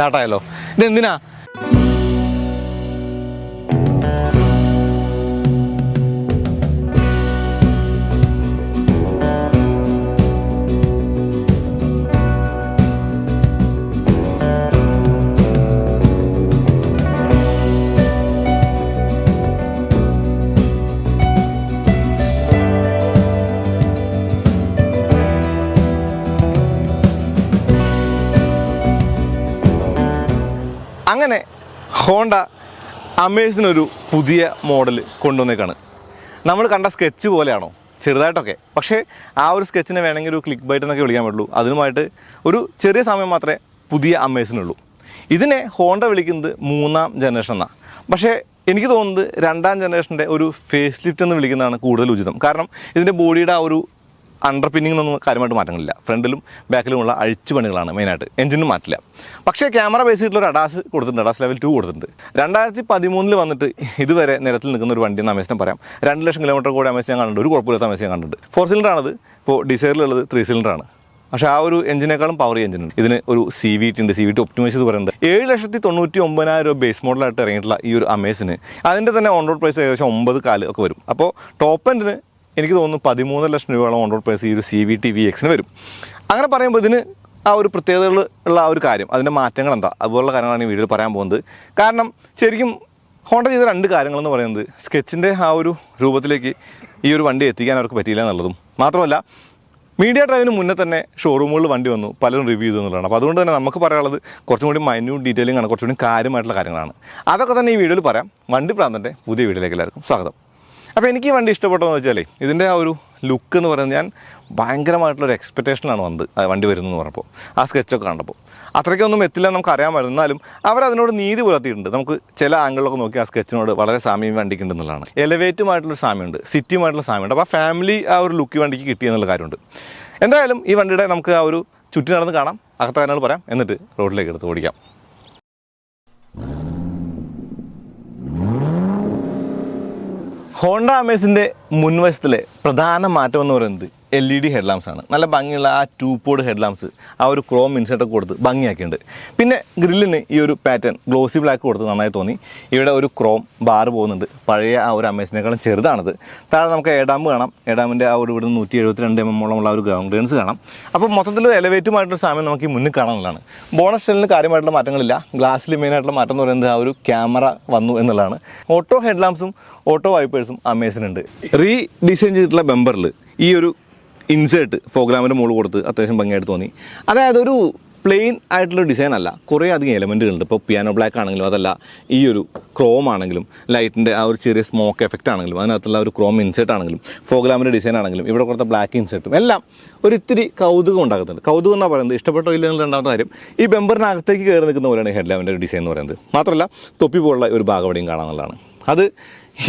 സ്റ്റാർട്ടായല്ലോ ഇതെന്തിനാ? അങ്ങനെ ഹോണ്ട അമേസിനൊരു പുതിയ മോഡൽ കൊണ്ടുവന്നേക്കാണ്. നമ്മൾ കണ്ട സ്കെച്ച് പോലെയാണോ? ചെറുതായിട്ടൊക്കെ. പക്ഷേ ആ ഒരു സ്കെച്ചിനെ വേണമെങ്കിൽ ഒരു ക്ലിക്ക് ബൈറ്റ് എന്നൊക്കെ വിളിക്കാൻ പറ്റുള്ളൂ. അതിനുമായിട്ട് ഒരു ചെറിയ സമയം മാത്രമേ പുതിയ അമേസിനുള്ളൂ. ഇതിനെ ഹോണ്ട വിളിക്കുന്നത് മൂന്നാം ജനറേഷൻ എന്നാണ് പക്ഷേ എനിക്ക് തോന്നുന്നത് രണ്ടാം ജനറേഷന്റെ ഒരു ഫേസ് ലിഫ്റ്റ് എന്ന് വിളിക്കുന്നതാണ് കൂടുതൽ ഉചിതം. കാരണം ഇതിന്റെ ബോഡിയുടെ ആ ഒരു അണ്ടർ പിന്നിങ്ങൊന്നും കാര്യമായിട്ട് മാറ്റങ്ങളില്ല. ഫ്രണ്ടിലും ബാക്കിലുമുള്ള അഴിച്ചു പണികളാണ് മെയിനായിട്ട് എഞ്ചിനും മാറ്റില്ല. പക്ഷേ ക്യാമറ ബേസ് ഒരു അഡാസ് കൊടുത്തിട്ടുണ്ട്. അഡാസ് ലെവൽ ടു കൊടുത്തിട്ടുണ്ട്. രണ്ടായിരത്തി പതിമൂന്നിൽ വന്നിട്ട് ഇതുവരെ നിരത്തിൽ നിൽക്കുന്ന ഒരു വണ്ടി എന്ന് അമേസിനെ പറയാം. രണ്ട് ലക്ഷം കിലോമീറ്റർ കൂടെ അമേസ് ഞാൻ കണ്ടിട്ടുണ്ട്. ഒരു കുഴപ്പമില്ലാത്ത അമേസ് ഞാൻ കണ്ടിട്ടുണ്ട്. ഫോർ സിലിണ്ടർ ആണത്. ഇപ്പോൾ ഡിസൈറിലുള്ളത് ത്രീ സിലിണ്ടർ ആണ്. പക്ഷേ ആ ഒരു എഞ്ചിനേക്കാളും പവർ എഞ്ചിൻ ഉണ്ട്. ഇതിന് ഒരു സി വി ടി ഉണ്ട്. സി വി ടി ഒപ്റ്റിമൈസ് എന്ന് പറയുന്നത് ഏഴ് ലക്ഷത്തി തൊണ്ണൂറ്റി ഒമ്പതിനായിരം രൂപ ബേസ് മോഡലായിട്ട് ഇറങ്ങിയിട്ടുള്ള ഈ ഒരു അമേസിന് അതിന്റെ തന്നെ ഓൺ റോഡ് പ്രൈസ് ഏകദേശം ഒമ്പത് കാൽ ഒക്കെ വരും. അപ്പോൾ ടോപ്പ് എൻഡിന് എനിക്ക് തോന്നുന്നു പതിമൂന്ന് ലക്ഷം രൂപയോളം ഓൺ റോഡ് പ്രൈസ് ഈ ഒരു സി വി ടി വി എക്സിന് വരും. അങ്ങനെ പറയുമ്പോൾ ഇതിന് ആ ഒരു പ്രത്യേകതകൾ ഉള്ള ആ ഒരു കാര്യം അതിന്റെ മാറ്റങ്ങൾ എന്താ? അതുപോലുള്ള കാര്യങ്ങളാണ് ഈ വീഡിയോയിൽ പറയാൻ പോകുന്നത്. കാരണം ശരിക്കും ഹോണ്ട ചെയ്ത രണ്ട് കാര്യങ്ങളെന്ന് പറയുന്നത് സ്കെച്ചിന്റെ ആ ഒരു രൂപത്തിലേക്ക് ഈ ഒരു വണ്ടി എത്തിക്കാൻ അവർക്ക് പറ്റിയില്ല എന്നുള്ളതും. മാത്രമല്ല മീഡിയ ഡ്രൈവിന് മുന്നേ തന്നെ ഷോറൂമുകളിൽ വണ്ടി വന്നു പലരും റിവ്യൂ ചെയ്തു എന്നുള്ളതാണ്. അപ്പോൾ അതുകൊണ്ട് തന്നെ നമുക്ക് പറയാനുള്ളത് കുറച്ചും കൂടി മൈന്യൂട്ട് ഡീറ്റെയിലിംഗ് ആണ് കുറച്ചും കൂടി കാര്യമായിട്ടുള്ള കാര്യങ്ങളാണ്. അതൊക്കെ തന്നെ ഈ വീഡിയോയിൽ പറയാം. വണ്ടി പ്രാന്തന്റെ പുതിയ വീഡിയോയിലേക്ക് എല്ലാവർക്കും സ്വാഗതം. അപ്പോൾ എനിക്ക് ഈ വണ്ടി ഇഷ്ടപ്പെട്ടതെന്ന് വെച്ചാലേ ഇതിന്റെ ആ ഒരു ലുക്ക് എന്ന് പറയുന്നത് ഞാൻ ഭയങ്കരമായിട്ടുള്ളൊരു എക്സ്പെക്റ്റേഷനാണ് വന്നത് വണ്ടി വരുന്നതെന്ന് പറഞ്ഞപ്പോൾ ആ സ്കെച്ചൊക്കെ കണ്ടപ്പോൾ. അത്രയ്ക്കൊന്നും എത്തില്ല നമുക്ക് അറിയാമായിരുന്നു. എന്നാലും അവരതിനോട് നീതി പുലർത്തിയിട്ടുണ്ട്. നമുക്ക് ചില ആംഗിളൊക്കെ നോക്കി ആ സ്കെച്ചിനോട് വളരെ സാമ്യം വണ്ടിക്ക് ഉണ്ടെന്നുള്ളതാണ് എലവേറ്റുമായിട്ടുള്ളൊരു സാമ്യമുണ്ട് സിറ്റിയുമായിട്ടുള്ള സാമ്യമുണ്ട്. അപ്പോൾ ആ ഫാമിലി ആ ഒരു ലുക്ക് വണ്ടിക്ക് കിട്ടിയെന്നുള്ള കാര്യമുണ്ട്. എന്തായാലും ഈ വണ്ടിയുടെ നമുക്ക് ആ ഒരു ചുറ്റി നടന്ന് കാണാം. അകത്ത കാര്യങ്ങൾ പറയാം. എന്നിട്ട് റോഡിലേക്ക് എടുത്ത് ഓടിക്കാം. ഹോണ്ട അമേസിന്റെ മുൻവശത്തിലെ പ്രധാന മാറ്റം എന്ന് പറയുന്നത് എൽ ഇ ഡി ആണ്. നല്ല ഭംഗിയുള്ള ആ ടൂ പോഡ് ഹെഡ് ഹെഡ്ലാംസ് ആ ഒരു ക്രോം ഇൻസെർട്ടൊക്കെ കൊടുത്ത് ഭംഗിയാക്കിയിട്ടുണ്ട്. പിന്നെ ഗ്രില്ലിന് ഈ ഒരു പാറ്റേൺ ഗ്ലോസി ബ്ലാക്ക് കൊടുത്ത് നന്നായി തോന്നി. ഇവിടെ ഒരു ക്രോം ബാർ പോകുന്നുണ്ട്. പഴയ ആ ഒരു അമേസിനേക്കാളും ചെറുതാണത്. താഴെ നമുക്ക് ഏഡാമ്പ് കാണാം. ഏഡാമിന്റെ ആ ഒരു ഇവിടുന്ന് നൂറ്റി എഴുപത്തി രണ്ട് എം എമ്മോളമുള്ള ഒരു ഗ്രൗണ്ട് ഡേൺസ് കാണാം. അപ്പോൾ മൊത്തത്തിൽ എലവേറ്റുമായിട്ടുള്ള സാമ്യം നമുക്ക് ഈ മുന്നിൽ കാണാനുള്ളതാണ്. ബോണസ് ഷെല്ലിന് കാര്യമായിട്ടുള്ള മാറ്റങ്ങളില്ല. ഗ്ലാസ്സിൽ മെയിനായിട്ടുള്ള മാറ്റം എന്ന് പറയുന്നത് ആ ഒരു ക്യാമറ വന്നു എന്നുള്ളതാണ്. ഓട്ടോ ഹെഡ് ഹെഡ്ലാംപ്സും ഓട്ടോ വൈപ്പേഴ്സും അമേസിനുണ്ട് റീ ഡിസൈൻ ചെയ്തിട്ടുള്ള ബെമ്പറിൽ ഈ ഒരു ഇൻസേർട്ട് ഫോഗ്രാമിന്റെ മുകളിൽ കൊടുത്ത് അത്യാവശ്യം ഭംഗിയായിട്ട് തോന്നി. അതായത് ഒരു പ്ലെയിൻ ആയിട്ടുള്ള ഡിസൈൻ അല്ല. കുറേ അധികം എലമെന്റുകളുണ്ട് ഇപ്പോൾ പിയാനോ ബ്ലാക്ക് ആണെങ്കിലും അതല്ല ഈ ഒരു ക്രോം ആണെങ്കിലും ലൈറ്റിന്റെ ആ ഒരു ചെറിയ സ്മോക്ക് എഫക്റ്റ് ആണെങ്കിലും അതിനകത്തുള്ള ഒരു ക്രോം ഇൻസേർട്ട് ആണെങ്കിലും ഫോഗ്രാമിന്റെ ഡിസൈൻ ആണെങ്കിലും ഇവിടെ കൊടുത്ത ബ്ലാക്ക് ഇൻസേർട്ടും എല്ലാം ഒരു ഇത്തിരി കൗതുകം ഉണ്ടാക്കുന്നുണ്ട്. കൗതുകം എന്നാണ് പറയുന്നത്? ഇഷ്ടപ്പെട്ടോ ഇല്ല എന്നുള്ള രണ്ടാമത്തെ കാര്യം ഈ ബെമ്പറിനകത്തേക്ക് കയറി നിൽക്കുന്ന പോലെയാണ് ഹെഡ് ലാമ്പിന്റെ ഡിസൈൻ എന്ന് പറയുന്നത്. മാത്രമല്ല തൊപ്പി പോലുള്ള ഒരു ഭാഗം അവിടെയും കാണാമെന്നുള്ളതാണ് അത്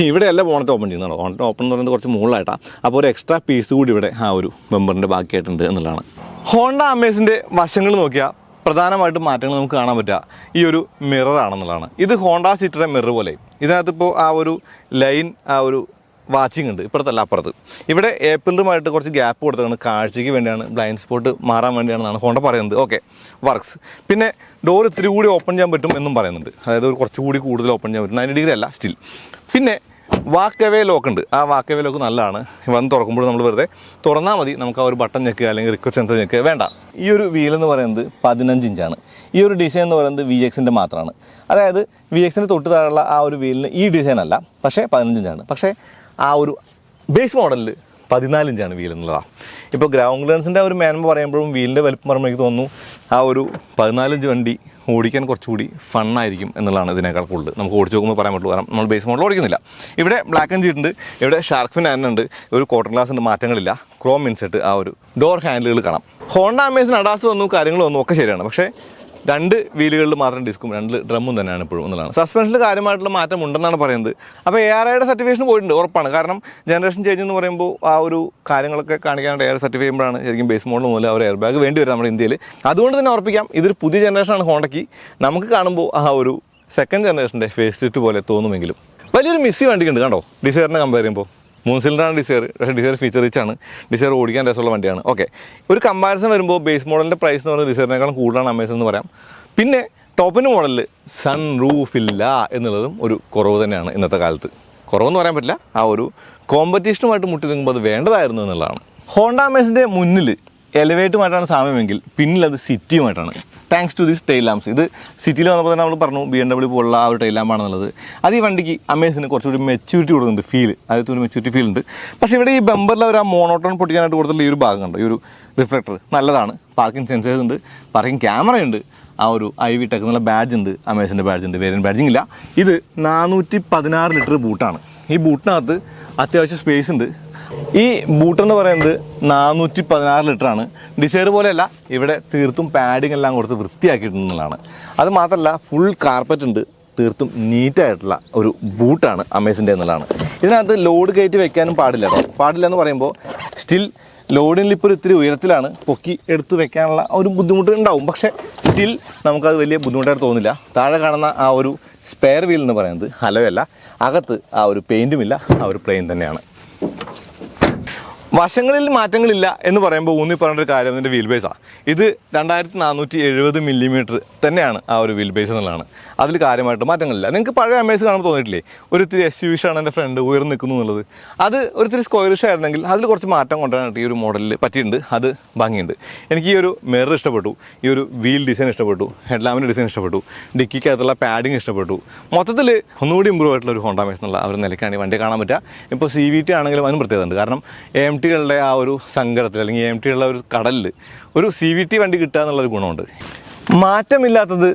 ഇവിടെയല്ല ബോണറ്റ് ഓപ്പൺ ചെയ്യുന്നത്. ബോണറ്റ് ഓപ്പൺ എന്ന് പറയുന്നത് കുറച്ച് മുകളിലായിട്ടാണ് അപ്പോൾ ഒരു എക്സ്ട്രാ പീസ് കൂടി ഇവിടെ ആ ഒരു മെമ്പറിന്റെ ബാക്കിയായിട്ടുണ്ട് എന്നുള്ളതാണ്. ഹോണ്ട അമേസിന്റെ വശങ്ങൾ നോക്കിയാൽ പ്രധാനമായിട്ടും മാറ്റങ്ങൾ നമുക്ക് കാണാൻ പറ്റുക. ഈ ഒരു മിററാണെന്നുള്ളതാണ് ഇത് ഹോണ്ട സിറ്റിയുടെ മിറർ പോലെ. ഇതിനകത്ത് ഇപ്പോൾ ആ ഒരു ലൈൻ ആ ഒരു വാച്ചിങ് ഉണ്ട് ഇപ്പുറത്തല്ല അപ്പുറത്ത്. ഇവിടെ ഏപ്രിലുമായിട്ട് കുറച്ച് ഗ്യാപ്പ് കൊടുത്തതാണ് കാഴ്ചയ്ക്ക് വേണ്ടിയാണ് ബ്ലൈൻഡ് സ്പോട്ട് മാറാൻ വേണ്ടിയാണെന്നാണ് ഹോണ്ട പറയുന്നത്. ഓക്കെ വർക്ക്സ് പിന്നെ ഡോർ ഇത്തിരി കൂടി ഓപ്പൺ ചെയ്യാൻ പറ്റും എന്നും പറയുന്നുണ്ട്. അതായത് കുറച്ചുകൂടി കൂടുതൽ ഓപ്പൺ ചെയ്യാൻ പറ്റും. നയന്റി ഡിഗ്രി അല്ല സ്റ്റിൽ പിന്നെ വാക്ക് അവേ ലോക്ക് ഉണ്ട്. ആ വാക്ക് അവേ ലോക്ക് നല്ലതാണ്. വന്ന് തുറക്കുമ്പോൾ നമ്മൾ വെറുതെ തുറന്നാൽ മതി. നമുക്ക് ആ ഒരു ബട്ടൺ ഞെക്കുക അല്ലെങ്കിൽ റിക്വസ്റ്റ് സെൻസർ ഞെക്കുക വേണ്ട. ഈ ഒരു വീൽ എന്ന് പറയുന്നത് പതിനഞ്ച് ഇഞ്ചാണ് ഈ ഒരു ഡിസൈൻ എന്ന് പറയുന്നത് വി എക്സിന്റെ മാത്രമാണ്. അതായത് വി എക്സിന്റെ തൊട്ട് താഴെയുള്ള ആ ഒരു വീലിന് ഈ ഡിസൈൻ അല്ല പക്ഷേ പതിനഞ്ച് ഇഞ്ചാണ് പക്ഷേ ആ ഒരു ബേസ് മോഡലിൽ പതിനാല് ഇഞ്ചാണ് വീൽ എന്നുള്ളതാണ് ഇപ്പോൾ ഗ്രൗണ്ട് ക്ലിയറൻസിന്റെ ഒരു മേന്മ പറയുമ്പോഴും വീലിന്റെ വലിപ്പം പറയുമ്പോൾ എനിക്ക് തോന്നുന്നു ആ ഒരു പതിനാലിഞ്ച് വണ്ടി ഓടിക്കാൻ കുറച്ചുകൂടി ഫണ്ണായിരിക്കും എന്നുള്ളതാണ് ഇതിനേക്കാൾ കൂടുതൽ. നമുക്ക് ഓടിച്ച് നോക്കുമ്പോൾ പറയാൻ പറ്റുള്ളൂ. കാരണം നമ്മൾ ബേസ് മോഡൽ ഓടിക്കുന്നില്ല. ഇവിടെ ബ്ലാക്ക് ആൻഡ് ഉണ്ട്. ഇവിടെ ഷാർക്ക് ഫിൻ ഉണ്ട്. ഒരു കോട്ടൺ ഗ്ലാസ് ഉണ്ട്. മാറ്റങ്ങളില്ല. ക്രോം ഇൻസെറ്റ് ആ ഒരു ഡോർ ഹാൻഡിലുകൾ കാണാം. ഹോണ്ട അമേസിന് അഡാസ് വന്നു കാര്യങ്ങൾ വന്നു ഒക്കെ ശരിയാണ്. പക്ഷേ രണ്ട് വീലുകളിൽ മാത്രം ഡിസ്കും രണ്ട് ഡ്രമ്മും തന്നെയാണ് ഇപ്പോഴും എന്നുള്ളതാണ്. സസ്പെൻഷനിൽ കാര്യമായിട്ടുള്ള മാറ്റം ഉണ്ടെന്നാണ് പറയുന്നത്. അപ്പോൾ എ ആർ ഐയുടെ സർട്ടിഫിക്കേഷൻ പോയിട്ടുണ്ട് ഉറപ്പാണ്. കാരണം ജനറേഷൻ ചേഞ്ച് എന്ന് പറയുമ്പോൾ ആ ഒരു കാര്യങ്ങളൊക്കെ കാണിക്കാനായിട്ട് എയർ സർട്ടിഫൈ ചെയ്യുമ്പോഴാണ് ശരിക്കും ബേസ് മോഡൽ മുതൽ അവർ എയർ ബാഗ് വേണ്ടി വരും നമ്മുടെ ഇന്ത്യയിൽ അതുകൊണ്ട് തന്നെ ഉറപ്പിക്കാം ഇതൊരു പുതിയ ജനറേഷനാണ് ഹോണ്ടയ്ക്ക് നമുക്ക് കാണുമ്പോൾ ആ ഒരു സെക്കൻഡ് ജനറേഷന്റെ ഫേസ് ലിഫ്റ്റ് പോലെ തോന്നുമെങ്കിലും. വലിയൊരു മിസ്സി വണ്ടിക്കുണ്ട് കണ്ടോ? ഡിസൈറിനെ കമ്പയർ ചെയ്യുമ്പോൾ മൂന്ന് സിലിണ്ടറാണ് ഡിസയർ. പക്ഷേ ഡിസയർ ഫീച്ചർ റിച്ച് ആണ്. ഡിസയർ ഓടിക്കാൻ രസമുള്ള വണ്ടിയാണ്. ഓക്കെ ഒരു കമ്പാരിസൺ വരുമ്പോൾ ബേസ് മോഡലിന്റെ പ്രൈസ് എന്ന് പറയുന്നത് ഡിസയറിനേക്കാളും കൂടുതലാണ് അമേസൺ എന്ന് പറയാം. പിന്നെ ടോപ്പിന്റെ മോഡലിൽ സൺ റൂഫ് ഇല്ല എന്നുള്ളതും ഒരു കുറവ് തന്നെയാണ് ഇന്നത്തെ കാലത്ത്. കുറവെന്ന് പറയാൻ പറ്റില്ല. ആ ഒരു കോമ്പറ്റീഷനുമായിട്ട് മുട്ടി നിൽക്കുമ്പോൾ അത് വേണ്ടതായിരുന്നു എന്നുള്ളതാണ്. ഹോണ്ട അമേസിന്റെ മുന്നിൽ എലിവേറ്റുമായിട്ടാണ് സാമ്യമെങ്കിൽ പിന്നിൽ അത് സിറ്റിയുമായിട്ടാണ് thanks to this tail lamps ഇത് സിറ്റിയിൽ വന്നപ്പോൾ തന്നെ നമ്മൾ പറഞ്ഞു ബി എം ഡബ്ല്യൂ പോലുള്ള ആ ഒരു ടൈൽ ലാമ്പാണെന്നുള്ളത് അത് ഈ വണ്ടിക്ക് അമേസിന് കുറച്ചുകൂടി മെച്യൂരിറ്റി കൊടുക്കുന്നുണ്ട് ഫീൽ അതിൽ ഒരു മെച്യൂരിറ്റി ഫീൽ ഉണ്ട്. പക്ഷേ ഇവിടെ ഈ ബമ്പറിൽ ഒരു ആ മോണോട്ടോൺ പൊട്ടിക്കാനായിട്ട് കൊടുത്തിട്ടുള്ള ഈ ഒരു ഭാഗമുണ്ട്. ഈ ഒരു റിഫ്ലക്ടർ നല്ലതാണ്. പാർക്കിംഗ് സെൻസേഴ്സ് ഉണ്ട്. പാർക്കിംഗ് ക്യാമറ ഉണ്ട് ആ ഒരു ഐ വി ടെക് എന്നുള്ള ബാഡ്ജ് ഉണ്ട്. അമേസിന്റെ ബാഡ്ജ് ഉണ്ട്. വേരിയൻ ബാഡ്ജിങ് ഇല്ല. ഇത് നാനൂറ്റി പതിനാറ് ലിറ്റർ ബൂട്ടാണ് ഈ ബൂട്ടിനകത്ത് അത്യാവശ്യം സ്പേസ് ഉണ്ട്. ഈ ബൂട്ട് എന്ന് പറയുന്നത് നാനൂറ്റി പതിനാറ് ലിറ്റർ ആണ്. ഡിസൈർ പോലെയല്ല ഇവിടെ തീർത്തും പാഡിങ് എല്ലാം കൊടുത്ത് വൃത്തിയാക്കിയിട്ടുള്ളതാണ്. അത് മാത്രമല്ല ഫുൾ കാർപ്പറ്റ് ഉണ്ട് തീർത്തും നീറ്റായിട്ടുള്ള ഒരു ബൂട്ടാണ് അമേസിന്റെ എന്നുള്ളതാണ്. ഇതിനകത്ത് ലോഡ് കയറ്റി വെക്കാനും പാടില്ല പാടില്ല എന്ന് പറയുമ്പോൾ സ്റ്റിൽ ലോഡിനിൽ ഇപ്പോൾ ഇത്തിരി ഉയരത്തിലാണ്. പൊക്കി എടുത്ത് വെക്കാനുള്ള ഒരു ബുദ്ധിമുട്ട് ഉണ്ടാവും. പക്ഷേ സ്റ്റിൽ നമുക്കത് വലിയ ബുദ്ധിമുട്ടായിട്ട് തോന്നില്ല. താഴെ കാണുന്ന ആ ഒരു സ്പെയർ വീൽ എന്ന് പറയുന്നത് ഹലോയല്ല അകത്ത് ആ ഒരു പെയിന്റുമില്ല ആ ഒരു പ്ലെയിൻ തന്നെയാണ്. വശങ്ങളിൽ മാറ്റങ്ങളില്ല എന്ന് പറയുമ്പോൾ ഊന്നി പറഞ്ഞൊരു കാര്യം അതിന്റെ വീൽ ബേസാണ് ഇത് രണ്ടായിരത്തി നാനൂറ്റി എഴുപത് മില്ലിമീറ്റർ തന്നെയാണ് ആ ഒരു വീൽ ബേസ് എന്നുള്ളതാണ്. അതിൽ കാര്യമായിട്ട് മാറ്റങ്ങളില്ല. നിങ്ങൾക്ക് പഴയ അമേസ് കാണുമ്പോൾ തോന്നിയിട്ടില്ലേ? ഒരു ഇത്തിരി എസ് യു ആണ് എന്റെ ഫ്രണ്ട് ഉയർന്നു നിൽക്കുന്നു എന്നുള്ളത്. അത് ഒരു ഇത്തിരി സ്ക്വയറിഷ് ആയിരുന്നെങ്കിൽ അതിൽ കുറച്ച് മാറ്റം കൊണ്ടുവരാനായിട്ട് ഈ ഒരു മോഡലിൽ പറ്റിയിട്ടുണ്ട്. അത് ഭംഗിയുണ്ട്. എനിക്ക് ഈ ഒരു മിറർ ഇഷ്ടപ്പെട്ടു. ഈ ഒരു വീൽ ഡിസൈൻ ഇഷ്ടപ്പെട്ടു. ഹെഡ്ലാമിന്റെ ഡിസൈൻ ഇഷ്ടപ്പെട്ടു. ഡിക്കിക്കകത്തുള്ള പാഡിങ് ഇഷ്ടപ്പെട്ടു. മൊത്തത്തിൽ ഒന്നുകൂടി ഇമ്പ്രൂവ് ആയിട്ടുള്ള ഒരു ഹോണ്ട മേസ് എന്നുള്ള ആ ഒരു നിലയ്ക്കാണ് ഈ വണ്ടി കാണാൻ പറ്റുക. ഇപ്പോൾ സി വി ടി ആണെങ്കിലും അതിന് പ്രത്യേകത ഉണ്ട്. കാരണം എം ടികളുടെ ആ ഒരു സങ്കരത്തിൽ അല്ലെങ്കിൽ എ ടികളുടെ ഒരു കടലിൽ ഒരു സി വി ടി വണ്ടി കിട്ടുക എന്നുള്ളൊരു ഗുണമുണ്ട്. മാറ്റമില്ലാത്തത്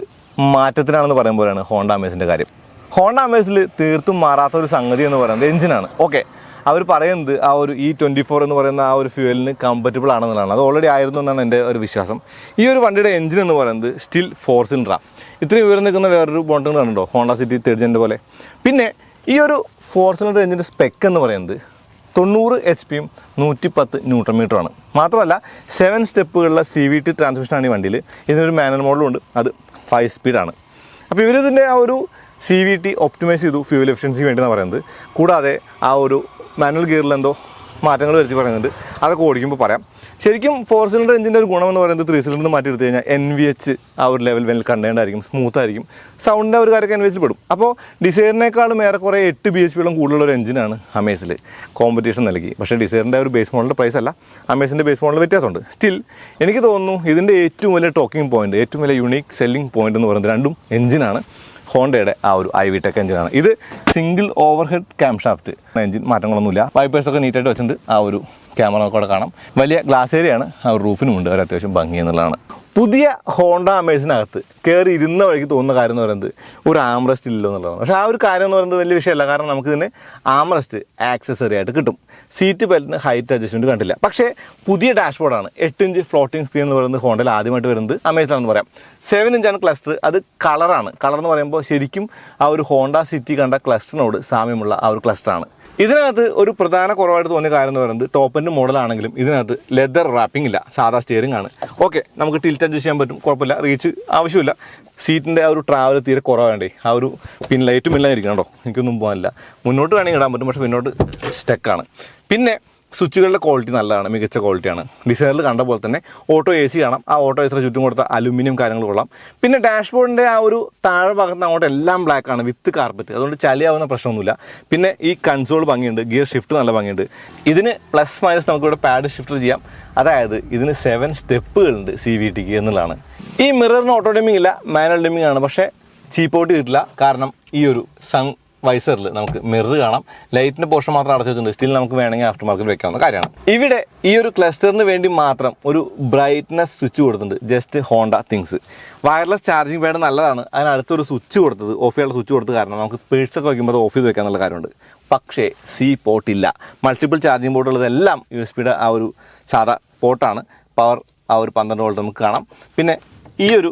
മാറ്റത്തിനാണെന്ന് പറയുമ്പോഴാണ് ഹോണ്ട അമേസിന്റെ കാര്യം. ഹോണ്ട അമേസിൽ തീർത്തും മാറാത്ത ഒരു സംഗതി എന്ന് പറയുന്നത് എഞ്ചിനാണ്. ഓക്കെ അവർ പറയുന്നത് ആ ഒരു ഇ ട്വന്റി ഫോർ എന്ന് പറയുന്ന ആ ഒരു ഫ്യൂവലിന് കമ്പറ്റബിൾ ആണെന്നുള്ളതാണ്. അത് ഓൾറെഡി ആയിരുന്നു എന്നാണ് എന്റെ ഒരു വിശ്വാസം. ഈ ഒരു വണ്ടിയുടെ എഞ്ചിൻ എന്ന് പറയുന്നത് സ്റ്റിൽ ഫോർ സിലിണ്ടറാണ് ഇത്രയും ഉയർന്നു നിൽക്കുന്ന വേറൊരു ബോണ്ടുകൾ കണ്ടോ ഹോണ്ട സിറ്റി തേർഡ് പോലെ. പിന്നെ ഈ ഒരു ഫോർ സിലിണ്ടർ എഞ്ചിന്റെ സ്പെക്ക് എന്ന് പറയുന്നത് തൊണ്ണൂറ് എച്ച് പിയും നൂറ്റി പത്ത് ന്യൂട്രൺ മീറ്ററാണ് മാത്രമല്ല സെവൻ സ്റ്റെപ്പുകളുള്ള സി വി ടി ട്രാൻസ്മിഷനാണ് ഈ വണ്ടിയിൽ ഇതിനൊരു മാനുവൽ മോഡലും ഉണ്ട്. അത് ഫൈവ് സ്പീഡാണ് അപ്പോൾ ഇവരിതിന്റെ ആ ഒരു സി വി ടി ഒപ്റ്റിമൈസ് ചെയ്തു ഫ്യൂവൽ എഫിഷ്യൻസി വേണ്ടി എന്നാണ് പറയുന്നത്. കൂടാതെ ആ ഒരു മാനുവൽ ഗിയറിൽ എന്തോ മാറ്റങ്ങൾ വരുത്തി പറയുന്നുണ്ട്. അതൊക്കെ ഓടിക്കുമ്പോൾ പറയാം. ശരിക്കും ഫോർ സിലിണ്ടർ എഞ്ചിന്റെ ഒരു ഗുണമെന്ന് പറയുന്നത് ത്രീ സിലിണ്ടർ മാറ്റി എടുത്തു കഴിഞ്ഞാൽ എൻ വി എച്ച് ആ ഒരു ലെവൽ വെൽ കണ്ടേണ്ടായിരിക്കും സ്മൂത്ത് ആയിരിക്കും. സൗണ്ടിന്റെ ഒരു കാര്യമൊക്കെ എൻ വി പെടും. അപ്പോൾ ഡിസൈറിനേക്കാളും ഏറെക്കുറെ എട്ട് ബി എച്ച് പിയോളം കൂടുതലുള്ള ഒരു എഞ്ചിനാണ് അമേസിൽ കോമ്പറ്റീഷൻ നൽകി. പക്ഷേ ഡിസൈറിന്റെ ഒരു ബേസ് മോഡലിന്റെ പ്രൈസ് അല്ല അമേസിന്റെ ബേസ് മോഡൽ വ്യത്യാസമുണ്ട്. സ്റ്റിൽ എനിക്ക് തോന്നുന്നു ഇതിന്റെ ഏറ്റവും വലിയ ടോക്കിംഗ് പോയിന്റ് ഏറ്റവും വലിയ യുണീക്ക് സെല്ലിംഗ് പോയിന്റ് എന്ന് പറയുന്നത് രണ്ടും എഞ്ചിനാണ് ഹോണ്ടയുടെ ആ ഒരു ഐ വി ടെക് എഞ്ചിനാണ് ഇത് single overhead camshaft engine മാറ്റങ്ങളൊന്നുമില്ല വൈപ്പേഴ്സൊക്കെ നീറ്റായിട്ട് വെച്ചിട്ടുണ്ട്. ആ ഒരു ക്യാമറ ഒക്കെ കാണാം. വലിയ ഗ്ലാസ് ഏരിയയാണ് ആ റൂഫിനുമുണ്ട് ഒരു അത്യാവശ്യം ഭംഗി എന്നുള്ളതാണ്. പുതിയ ഹോണ്ട അമേസിനകത്ത് കയറി ഇരുന്ന വഴിക്ക് തോന്നുന്ന കാര്യം എന്ന് പറയുന്നത് ഒരു ആംറസ്റ്റ് ഇല്ലല്ലോ എന്നുള്ളതാണ്. പക്ഷേ ആ ഒരു കാര്യം എന്ന് പറയുന്നത് വലിയ വിഷയമല്ല. കാരണം നമുക്ക് ഇതിന് ആംറസ്റ്റ് ആക്സസറി ആയിട്ട് കിട്ടും. സീറ്റ് ബെൽറ്റിന് ഹൈറ്റ് അഡ്ജസ്റ്റ്മെന്റ് കണ്ടില്ല. പക്ഷേ പുതിയ ഡാഷ്ബോർഡാണ് എട്ട് ഇഞ്ച് ഫ്ലോട്ടിംഗ് സ്ക്രീൻ എന്ന് പറയുന്നത് ഹോണ്ടയിൽ ആദ്യമായിട്ട് വരുന്നത് അമേസിലാണെന്ന് പറയാം. സെവൻ ഇഞ്ചാണ് ക്ലസ്റ്റർ അത് കളറാണ് കളർ എന്ന് പറയുമ്പോൾ ശരിക്കും ആ ഒരു ഹോണ്ട സിറ്റി കണ്ട ക്ലസ്റ്ററിനോട് സാമ്യമുള്ള ആ ഒരു ക്ലസ്റ്ററാണ് ഇതിനകത്ത് ഒരു പ്രധാന കുറവായിട്ട് തോന്നിയ കാര്യം എന്ന് പറയുന്നത് ടോപ്പിന്റെ മോഡലാണെങ്കിലും ഇതിനകത്ത് ലെതർ റാപ്പിംഗ് ഇല്ല. സാധാ സ്റ്റിയറിംഗ് ആണ്. ഓക്കെ നമുക്ക് ടിൽറ്റ് അഡ്ജസ്റ്റ് ചെയ്യാൻ പറ്റും. കുഴപ്പമില്ല. റീച്ച് ആവശ്യമില്ല. സീറ്റിന്റെ ആ ഒരു ട്രാവൽ തീരെ കുറവാണ്ടേ ആ ഒരു പിൻ ലൈറ്റും ഇല്ലാതിരിക്കണം കേട്ടോ. എനിക്കൊന്നും പോകാനില്ല. മുന്നോട്ട് വേണമെങ്കിൽ ഇടാൻ പറ്റും പക്ഷേ പിന്നോട്ട് സ്റ്റക്കാണ് പിന്നെ സ്വിച്ചുകളുടെ ക്വാളിറ്റി നല്ലതാണ് മികച്ച ക്വാളിറ്റിയാണ് ഡിസൈനറിൽ കണ്ട പോലെ തന്നെ ഓട്ടോ എ സി കാണാം. ആ ഓട്ടോ എസിന് ചുറ്റും കൊടുത്ത അലുമിനിയം കാര്യങ്ങൾ കൊള്ളാം. പിന്നെ ഡാഷ്ബോർഡിന്റെ ആ ഒരു താഴെ ഭാഗത്ത് അങ്ങോട്ട് എല്ലാം ബ്ലാക്ക് ആണ് വിത്ത് കാർപ്പറ്റ് അതുകൊണ്ട് ചളിയാവുന്ന പ്രശ്നമൊന്നുമില്ല. പിന്നെ ഈ കൺസോൾ ഭംഗിയുണ്ട് ഗിയർ ഷിഫ്റ്റ് നല്ല ഭംഗിയുണ്ട്. ഇതിന് പ്ലസ് മൈനസ് നമുക്കിവിടെ പാഡ് ഷിഫ്റ്റ് ചെയ്യാം. അതായത് ഇതിന് സെവൻ സ്റ്റെപ്പുകളുണ്ട് സി വി ടിക്ക് എന്നുള്ളതാണ്. ഈ മിററിന് ഓട്ടോ ഡിമിംഗ് ഇല്ല മാനുവൽ ഡിമിംഗ് ആണ്. പക്ഷേ ചീപ്പോട്ട് കിട്ടില്ല. കാരണം ഈ ഒരു സൺ വൈസറിൽ നമുക്ക് മിറർ കാണാം. ലൈറ്റിന്റെ പോർഷൻ മാത്രം അടച്ചു വെച്ചിട്ടുണ്ട്. സ്റ്റിൽ നമുക്ക് വേണമെങ്കിൽ ആഫ്റ്റർ മാർക്കറ്റ് വെക്കാവുന്ന കാര്യമാണ്. ഇവിടെ ഈ ഒരു ക്ലസ്റ്ററിന് വേണ്ടി മാത്രം ഒരു ബ്രൈറ്റ്നസ് സ്വിച്ച് കൊടുത്തിട്ടുണ്ട്. Just Honda things wireless charging pad നല്ലതാണ്. അതിനടുത്തൊരു സ്വിച്ച് കൊടുത്തത്. ഓഫ് ചെയ്യാനുള്ള സ്വിച്ച് കൊടുത്തത് കാരണം നമുക്ക് പേഴ്സൊക്കെ വയ്ക്കുമ്പോൾ ഓഫ് ചെയ്ത് വെക്കാന്നുള്ള കാര്യമുണ്ട്. പക്ഷേ സി പോർട്ട് ഇല്ല. മൾട്ടിപ്പിൾ ചാർജിങ് പോർട്ട് ഉള്ളതെല്ലാം യു എസ് പിയുടെ ആ ഒരു സാധാ പോർട്ടാണ് പവർ ആ ഒരു പന്ത്രണ്ട് വോൾട്ട് നമുക്ക് കാണാം. പിന്നെ ഈ ഒരു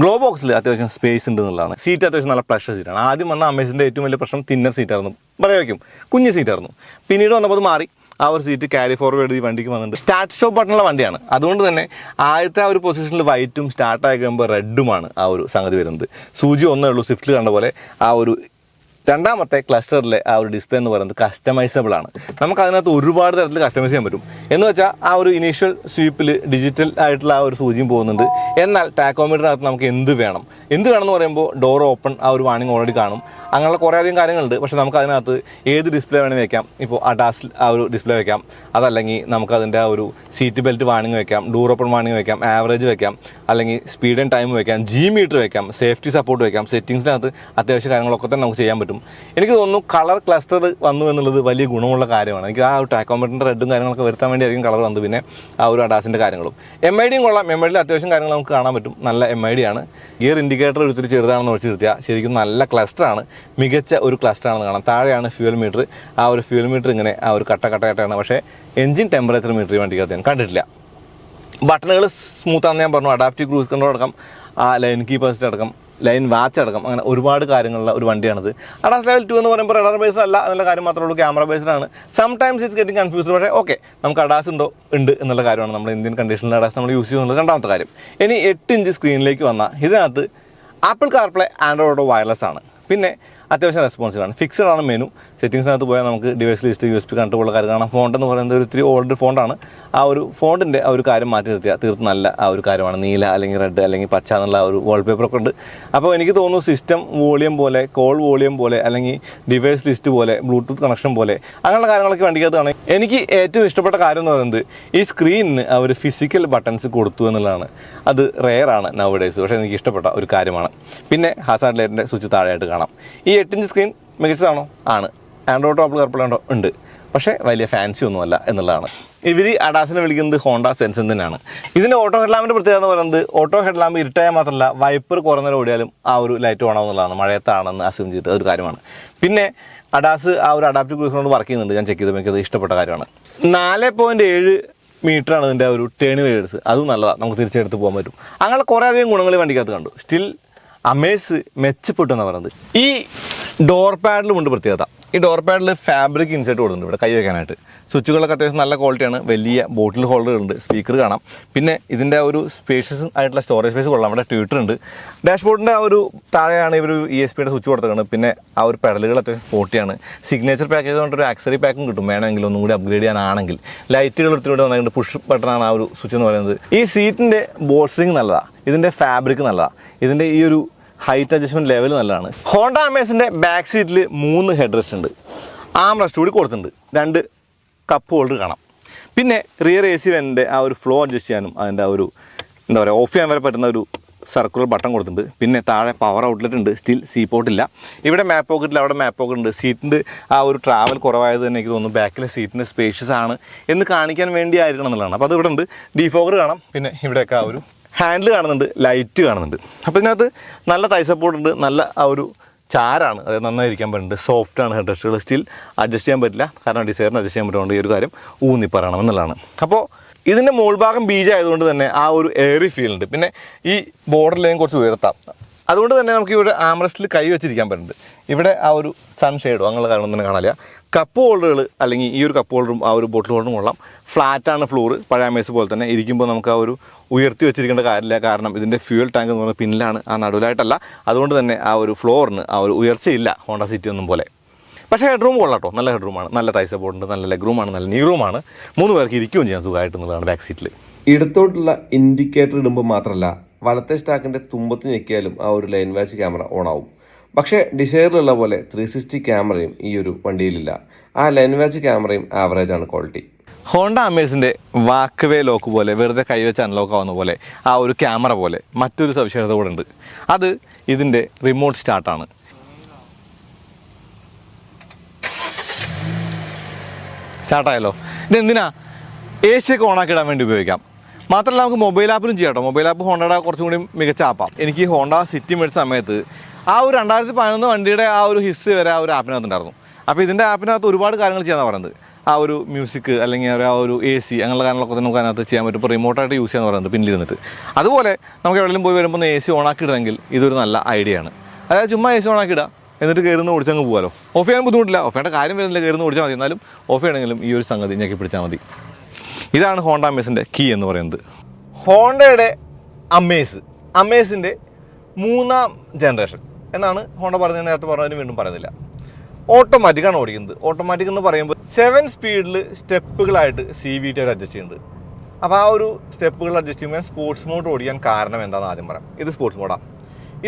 ഗ്ലോ ബോക്സിൽ അത്യാവശ്യം സ്പേസ് ഉണ്ട് എന്നുള്ളതാണ് സീറ്റ് അത്യാവശ്യം നല്ല പ്രഷർ സീറ്റാണ് ആദ്യം വന്ന അമേസിന്റെ ഏറ്റവും വലിയ പ്രശ്നം തിന്നർ സീറ്റായിരുന്നു പറയാൻ വയ്ക്കും കുഞ്ഞ് സീറ്റായിരുന്നു പിന്നീട് വന്നപ്പോൾ മാറി. ആ ഒരു സീറ്റ് ക്യാരി ഫോർവേഡ് ഈ വണ്ടിക്ക് വന്നിട്ടുണ്ട്. സ്റ്റാർട്ട് ഷോപ്പ് ബട്ടണുള്ള വണ്ടിയാണ്. അതുകൊണ്ട് തന്നെ ആദ്യത്തെ ആ ഒരു പൊസിഷനിൽ വൈറ്റും സ്റ്റാർട്ട് ആയി കഴിയുമ്പോൾ റെഡുമാണ് ആ ഒരു സംഗതി വരുന്നത്. സൂചി ഒന്നേ ഉള്ളൂ. സ്വിഫ്റ്റിൽ കണ്ട പോലെ ആ ഒരു രണ്ടാമത്തെ ക്ലസ്റ്ററിലെ ആ ഒരു ഡിസ്പ്ലേ എന്ന് പറയുന്നത് കസ്റ്റമൈസബിൾ ആണ്. നമുക്ക് അതിനകത്ത് ഒരുപാട് തരത്തിൽ കസ്റ്റമൈസ് ചെയ്യാൻ പറ്റും. എന്ന് വെച്ചാൽ ആ ഒരു ഇനീഷ്യൽ സ്വീപ്പിൽ ഡിജിറ്റൽ ആയിട്ടുള്ള ആ ഒരു സൂചിയും പോകുന്നുണ്ട്. എന്നാൽ ടാക്കോമീറ്ററിനകത്ത് നമുക്ക് എന്ത് വേണം? എന്ത് വേണം എന്ന് പറയുമ്പോൾ ഡോർ ഓപ്പൺ ആ ഒരു വാണിംഗ് ഓൾറെഡി കാണും. അങ്ങനെയുള്ള കുറേ അധികം കാര്യങ്ങളുണ്ട്. പക്ഷേ നമുക്ക് അതിനകത്ത് ഏത് ഡിസ്പ്ലേ വേണമെങ്കിൽ വെക്കാം? ഇപ്പോൾ അഡാസ് ആ ഒരു ഡിസ്പ്ലേ വെക്കാം. അതല്ലെങ്കിൽ നമുക്ക് അതിന്റെ ആ ഒരു സീറ്റ് ബെൽറ്റ് വാണിംഗ് വെക്കാം. ഡോർ ഓപ്പൺ വാണിംഗ് വെക്കാം. ആവറേജ് വെക്കാം. അല്ലെങ്കിൽ സ്പീഡ് ആൻഡ് ടൈം വെക്കാം. ജി മീറ്റർ വെക്കാം. സേഫ്റ്റി സപ്പോർട്ട് വെക്കാം. സെറ്റിങ്സിനകത്ത് അത്യാവശ്യ കാര്യങ്ങളൊക്കെ തന്നെ നമുക്ക് ചെയ്യാൻ പറ്റും. എനിക്ക് തോന്നുന്നു കളർ ക്ലസ്റ്റർ വന്നു എന്നുള്ളത് വലിയ ഗുണമുള്ള കാര്യമാണ്. എനിക്ക് ആ ഒരു ടാക്കോമീറ്ററിന്റെ റെഡും കാര്യങ്ങളൊക്കെ വരുത്താൻ വേണ്ടിയായിരിക്കും കളർ വന്നു പിന്നെ ആ ഒരു അഡാസിന്റെ കാര്യങ്ങളും. എം ഐ ഡിയും കൊള്ളാം. എം ഐ ഡിയിൽ അത്യാവശ്യം കാര്യങ്ങൾ നമുക്ക് കാണാൻ പറ്റും. നല്ല എം ഐ ഡി ആണ്. ഗിയർ ഇൻഡിക്കേറ്റർ ഒത്തിരി ചെറുതാണെന്ന് വെച്ച് നിർത്തിയാൽ ശരിക്കും നല്ല ക്ലസ്റ്ററാണ് മികച്ച ഒരു ക്ലസ്റ്ററാണെന്ന് കാണാം. താഴെയാണ് ഫ്യൂൽ മീറ്റർ ആ ഒരു ഫ്യൂൽ മീറ്റർ ഇങ്ങനെ ആ ഒരു കട്ട കട്ട കട്ടയാണ് പക്ഷേ എഞ്ചിൻ ടെമ്പറേച്ചർ മീറ്റർ വണ്ടിക്കകത്ത് ഞാൻ കണ്ടിട്ടില്ല. ബട്ടണുകൾ സ്മൂത്താണെന്ന് ഞാൻ പറഞ്ഞു. അഡാപ്റ്റീവ് ക്രൂസ് കൺട്രോൾ അടക്കം. ആ ലൈൻ കീപ്പേഴ്സിന്റെ അടക്കം. ലൈൻ വാച്ച് അടക്കം അങ്ങനെ ഒരുപാട് കാര്യങ്ങളുള്ള ഒരു വണ്ടിയാണിത്. അഡാസ് ലെവൽ ടു എന്ന് പറയുമ്പോൾ റഡാർ ബേസ്ഡ് അല്ല എന്നുള്ള കാര്യം മാത്രമേ ഉള്ളൂ ക്യാമറ ബേസ്ഡ് ആണ്. Sometimes it's getting confused പക്ഷേ ഓക്കെ നമുക്ക് അഡാസ് ഉണ്ടോ? ഉണ്ട് എന്നുള്ള കാര്യമാണ് നമ്മൾ ഇന്ത്യൻ കണ്ടീഷനിൽ അഡാസ് നമ്മൾ യൂസ് ചെയ്യുന്നത് രണ്ടാമത്തെ കാര്യം. ഇനി എട്ട് ഇഞ്ച് സ്ക്രീനിലേക്ക് വന്നാൽ ഇതിനകത്ത് ആപ്പിൾ കാർപ്ലേ ആൻഡ്രോയിഡ് വയർലെസ് ആണ്. പിന്നെ അത്യാവശ്യം റെസ്പോൺസീവ് ആണ്. ഫിക്സഡ് ആണ് മെനു സെറ്റിംഗ്സിനകത്ത് പോയാൽ നമുക്ക് device list U S P കണ്ടുള്ള കാര്യം കാണാം. ഫോണ്ട് എന്ന് പറയുന്നത് ഒരു ഇത്തിരി ഓൾഡ് ഫോണ്ടാണ് ആ ഒരു ഫോണ്ടിന്റെ ആ ഒരു കാര്യം മാറ്റി നിർത്തിയാൽ തീർത്ത് നല്ല ആ ഒരു കാര്യമാണ്. നീല അല്ലെങ്കിൽ റെഡ് അല്ലെങ്കിൽ പച്ച എന്നുള്ള ഒരു വാൾപേപ്പർ ഒക്കെ ഉണ്ട്. അപ്പോൾ എനിക്ക് തോന്നുന്നു സിസ്റ്റം വോളിയം പോലെ കോൾ വോളിയം പോലെ അല്ലെങ്കിൽ ഡിവൈസ് ലിസ്റ്റ് പോലെ ബ്ലൂടൂത്ത് കണക്ഷൻ പോലെ അങ്ങനെയുള്ള കാര്യങ്ങളൊക്കെ വണ്ടിക്കകത്താണ് എനിക്ക് ഏറ്റവും ഇഷ്ടപ്പെട്ട കാര്യം എന്ന് പറയുന്നത് ഈ സ്ക്രീനിന് ആ ഒരു ഫിസിക്കൽ ബട്ടൺസ് കൊടുത്തു എന്നുള്ളതാണ്. അത് റെയർ ആണ് നവ് ഡേയ്സ് പക്ഷേ എനിക്ക് ഇഷ്ടപ്പെട്ട ഒരു കാര്യമാണ്. പിന്നെ ഹാസാഡ് ലൈറ്റിന്റെ സ്വിച്ച് താഴെയായിട്ട് കാണാം. ഈ എട്ടിഞ്ച് സ്ക്രീൻ മികച്ചതാണോ? ആണ്. ആൻഡ്രോയിഡ് ആപ്പിൾ കർപ്പിളുണ്ടോ ഉണ്ട്? പക്ഷേ വലിയ ഫാൻസി ഒന്നുമല്ല എന്നുള്ളതാണ്. ഇവർ അഡാസിനെ വിളിക്കുന്നത് ഹോണ്ട സെൻസൻ തന്നെയാണ് ഇതിന്റെ ഓട്ടോ ഹെഡ്ലാമ്പിന്റെ പ്രത്യേകത എന്ന് പറയുന്നത് ഓട്ടോ ഹെഡ്ലാമ്പ് ഇരുട്ടായാൽ മാത്രമല്ല വൈപ്പർ കുറഞ്ഞ ഓടിയാലും ആ ഒരു ലൈറ്റ് ഓണോ എന്നുള്ളതാണ്. മഴയത്താണെന്ന് അസ്യൂം ചെയ്തിട്ട് അതൊരു കാര്യമാണ്. പിന്നെ അഡാസ് ആ ഒരു അഡാപ്റ്റീവ് ക്രൂസിനോട് വർക്ക് ചെയ്യുന്നുണ്ട്. ഞാൻ ചെക്ക് ചെയ്ത് എനിക്കത് ഇഷ്ടപ്പെട്ട കാര്യമാണ്. നാല് പോയിന്റ് ഏഴ് മീറ്ററാണ് ഇതിന്റെ ഒരു ടേണിംഗ് റേഡ്സ് അതും നല്ലതാണ് നമുക്ക് തിരിച്ചെടുത്ത് പോകാൻ പറ്റും. അങ്ങനെ കുറേ അധികം ഗുണങ്ങൾ വണ്ടിക്കകത്ത് കണ്ടു. സ്റ്റിൽ അമേസ് മെച്ചപ്പെട്ടു എന്നാണ് പറയുന്നത്. ഈ ഡോർ പാഡിലും ഉണ്ട് പ്രത്യേകത. ഈ ഡോർ പാഡിൽ ഫാബ്രിക് ഇൻസെർട്ട് കൊടുക്കുന്നുണ്ട് ഇവിടെ കൈ വെക്കാനായിട്ട്. സ്വിച്ചുകളൊക്കെ അത്യാവശ്യം നല്ല ക്വാളിറ്റിയാണ് വലിയ ബോട്ടിൽ ഹോൾഡർ ഉണ്ട്. സ്പീക്കർ കാണാം. പിന്നെ ഇതിന്റെ ഒരു സ്പേഷ്യസ് ആയിട്ടുള്ള സ്റ്റോറേജ് സ്പേസ് കൊള്ളാം. അവിടെ ട്വിറ്റർ ഉണ്ട്. ഡാഷ്ബോർഡിന്റെ ആ ഒരു താഴെയാണ് ഇവർ ഇ എസ് പിയുടെ സ്വിച്ച് കൊടുത്തതാണ് പിന്നെ ആ ഒരു പെഡലുകൾ അത്യാവശ്യം സ്പോർട്ടിയാണ് സിഗ്നേച്ചർ പാക്കേജ് പറഞ്ഞിട്ട് ഒരു ആക്സറി പാക്കും കിട്ടും. വേണമെങ്കിൽ ഒന്നും കൂടി അപ്ഗ്രേഡ് ചെയ്യാനാണെങ്കിൽ. ലൈറ്റുകൾ എടുത്തിട്ട് വന്നിട്ടുണ്ട് പുഷ് ബട്ടണാണ് ആ ഒരു സ്വിച്ച് എന്ന് പറയുന്നത്. ഈ സീറ്റിന്റെ ബോൾസ്റ്ററിങ് നല്ലതാണ് ഇതിന്റെ ഫാബ്രിക് നല്ലതാണ് ഇതിന്റെ ഈ ഒരു ഹൈറ്റ് അഡ്ജസ്റ്റ്മെന്റ് ലെവൽ നല്ലതാണ്. ഹോണ്ട അമേസിന്റെ ബാക്ക് സീറ്റിൽ മൂന്ന് ഹെഡ് റെസ്റ്റ് ഉണ്ട്. ആം റെസ്റ്റ് കൂടി കൊടുത്തിട്ടുണ്ട്. രണ്ട് കപ്പ് ഹോൾഡർ കാണാം. പിന്നെ റിയർ എ സി വെന്റെ ആ ഒരു ഫ്ലോ അഡ്ജസ്റ്റ് ചെയ്യാനും അതിന്റെ ആ ഒരു എന്താ പറയുക ഓഫ് ചെയ്യാൻ വരെ പറ്റുന്ന ഒരു സർക്കുലർ ബട്ടൺ കൊടുത്തിട്ടുണ്ട്. പിന്നെ താഴെ പവർ ഔട്ട്ലെറ്റ് ഉണ്ട്. സ്റ്റിൽ സീ പോർട്ട് ഇല്ല. ഇവിടെ മാപ്പ് പോക്കറ്റിൽ അവിടെ മാപ്പ് പോക്കറ്റ് ഉണ്ട്. സീറ്റിന്റെ ആ ഒരു ട്രാവൽ കുറവായത് തന്നെ എനിക്ക് തോന്നുന്നു. ബാക്കിലെ സീറ്റിന്റെ സ്പേഷ്യസ് ആണ് എന്ന് കാണിക്കാൻ വേണ്ടി ആയിരിക്കണം എന്നുള്ളതാണ്. അപ്പോൾ അത് ഇവിടെ ഉണ്ട്. ഡീഫോഗർ കാണാം. പിന്നെ ഇവിടെയൊക്കെ ആ ഒരു ഹാൻഡിൽ കാണുന്നുണ്ട് ലൈറ്റ് കാണുന്നുണ്ട്. അപ്പോൾ ഇതിനകത്ത് നല്ല തൈ സപ്പോർട്ട് ഉണ്ട് നല്ല ആ ഒരു ചാരാണ്. അതായത് നന്നായി ഇരിക്കാൻ പറ്റുന്നുണ്ട്. സോഫ്റ്റ് ആണ് ഹെഡ് റെസ്റ്റുകൾ സ്റ്റിൽ അഡ്ജസ്റ്റ് ചെയ്യാൻ പറ്റില്ല. കാരണം ഡിസൈറിന് അഡ്ജസ്റ്റ് ചെയ്യാൻ പറ്റുകൊണ്ട് ഈ ഒരു കാര്യം ഊന്നി പറയണം എന്നുള്ളതാണ്. അപ്പോൾ ഇതിന്റെ മുകൾഭാഗം ബീജ് ആയതുകൊണ്ട് തന്നെ ആ ഒരു എയറി ഫീൽ ഉണ്ട്. പിന്നെ ഈ ബോർഡർ ലൈൻ കുറച്ച് ഉയർത്താം. അതുകൊണ്ട് തന്നെ നമുക്ക് ഇവിടെ ആംറസ്റ്റിൽ കൈ വെച്ചിരിക്കാൻ പറ്റുന്നുണ്ട്. ഇവിടെ ആ ഒരു സൺഷെയ്ഡോ അങ്ങനെയുള്ള കാരണം തന്നെ കാണാനില്ല. കപ്പ് ഹോൾഡറുകൾ അല്ലെങ്കിൽ ഈ ഒരു കപ്പ് ഹോൾഡറും ആ ഒരു ബോട്ടിൽ ഹോൾഡറും കൊള്ളാം. ഫ്ലാറ്റാണ് ഫ്ലോർ പഴയ മേസ് പോലെ തന്നെ ഇരിക്കുമ്പോൾ നമുക്ക് ആ ഒരു ഉയർത്തി വെച്ചിരിക്കേണ്ട കാര്യമില്ല. കാരണം ഇതിന്റെ ഫ്യൂൽ ടാങ്ക് എന്ന് പറഞ്ഞാൽ പിന്നിലാണ്. ആ നടുവിലായിട്ടല്ല. അതുകൊണ്ട് തന്നെ ആ ഒരു ഫ്ലോറിന് ആ ഒരു ഉയർച്ചയില്ല ഹോണ്ട സിറ്റി ഒന്നും പോലെ. പക്ഷേ ഹെഡ് റൂം കൊള്ളാട്ടോ നല്ല ഹെഡ് റൂമാണ് നല്ല തൈ സപ്പോർട്ടുണ്ട് നല്ല ലെഗ് റൂമാണ് നല്ല നീ റൂമാണ് മൂന്ന് പേർക്ക് ഇരിക്കുകയും ചെയ്യാൻ സുഖമായിട്ട് എന്നുള്ളതാണ് ബാക്ക് സീറ്റിൽ ഇടത്തോട്ടുള്ള ഇൻഡിക്കേറ്റർ ഇടുമ്പോൾ മാത്രമല്ല വലത്തെ സ്റ്റാക്കിന്റെ തുമ്പത്ത് ഞെക്കിയാലും ആ ഒരു ലൈൻ വാച്ച് ക്യാമറ ഓൺ ആവും പക്ഷേ ഡിസൈറിലുള്ള പോലെ ത്രീ സിക്സ്റ്റി ക്യാമറയും ഈ ഒരു വണ്ടിയിലില്ല. ആ ലൈൻ വാച്ച് ക്യാമറയും ആവറേജ് ആണ് ക്വാളിറ്റി ഹോണ്ട അമേഴ്സിന്റെ വാക്വേ ലോക്ക് പോലെ വെറുതെ കൈവച്ച് അൺലോക്ക് ആവുന്ന പോലെ ആ ഒരു ക്യാമറ പോലെ മറ്റൊരു സവിശേഷത കൂടെ ഉണ്ട്. അത് ഇതിന്റെ റിമോട്ട് സ്റ്റാർട്ടാണ് സ്റ്റാർട്ടായല്ലോ ഇതെന്തിനാ? എ സി ഒക്കെ ഓണാക്കി ഇടാൻ വേണ്ടി ഉപയോഗിക്കാം. മാത്രമല്ല നമുക്ക് മൊബൈൽ ആപ്പിലും ചെയ്യാം മൊബൈൽ ആപ്പ് ഹോണ്ടയുടെ കുറച്ചും കൂടി മികച്ച ആപ്പാണ് എനിക്ക് ഹോണ്ട സിറ്റി മേടിച്ച സമയത്ത് ആ ഒരു രണ്ടായിരത്തി പതിനൊന്ന് വണ്ടിയുടെ ആ ഒരു ഹിസ്റ്ററി വരെ ആ ഒരു ആപ്പിനകത്ത് ഉണ്ടായിരുന്നു അപ്പോൾ ഇതിന്റെ ആപ്പിനകത്ത് ഒരുപാട് കാര്യങ്ങൾ ചെയ്യാമെന്ന് പറയുന്നത്. ആ ഒരു മ്യൂസിക് അല്ലെങ്കിൽ ആ ഒരു എ സി അങ്ങനെയുള്ള കാര്യങ്ങളൊക്കെ നമുക്ക് അതിനകത്ത് ചെയ്യാൻ പറ്റും. ഇപ്പോൾ റിമോട്ടായിട്ട് യൂസ് ചെയ്യാന്ന് പറയുന്നത് പിന്നിലിരുന്നിട്ട്. അതുപോലെ നമുക്ക് എവിടെയെങ്കിലും പോയി വരുമ്പോൾ എ സി ഓണാക്കി ഇടണമെങ്കിൽ ഇതൊരു നല്ല ഐഡിയ ആണ്. അതായത് ചുമ്മാ എ സി ഓണാക്കി ഇടാം. എന്നിട്ട് കയറുന്ന ഓടിച്ചങ്ങ് പോകാലോ. ഓഫ് ചെയ്യാൻ ബുദ്ധിമുട്ടില്ല. ഓഫ് കാര്യം വരുന്നില്ല. കയറുന്ന ഓടിച്ചാൽ മതി. എന്നാലും ഓഫ് ചെയ്യണമെങ്കിലും ഈ ഒരു സംഗതി ഞെക്കി പിടിച്ചാൽ മതി. ഇതാണ് ഹോണ്ട അമേസിന്റെ കീ എന്ന് പറയുന്നത്. ഹോണ്ടയുടെ അമേസ് അമേസിന്റെ മൂന്നാം ജനറേഷൻ എന്നാണ് ഹോണ്ട പറഞ്ഞത് നേരത്തെ പറഞ്ഞതിന് വീണ്ടും പറയുന്നില്ല. ഓട്ടോമാറ്റിക്കാണ് ഓടിക്കുന്നത്. ഓട്ടോമാറ്റിക് എന്ന് പറയുമ്പോൾ സെവൻ സ്പീഡിൽ സ്റ്റെപ്പുകളായിട്ട് സി വി ടി അവർ അഡ്ജസ്റ്റ് ചെയ്യുന്നുണ്ട്. അപ്പോൾ ആ ഒരു സ്റ്റെപ്പുകൾ അഡ്ജസ്റ്റ് ചെയ്യുമ്പോൾ സ്പോർട്സ് മോഡ് ഓടിക്കാൻ കാരണം എന്താണെന്ന് ആദ്യം പറയാം. ഇത് സ്പോർട്സ് മോഡാണ്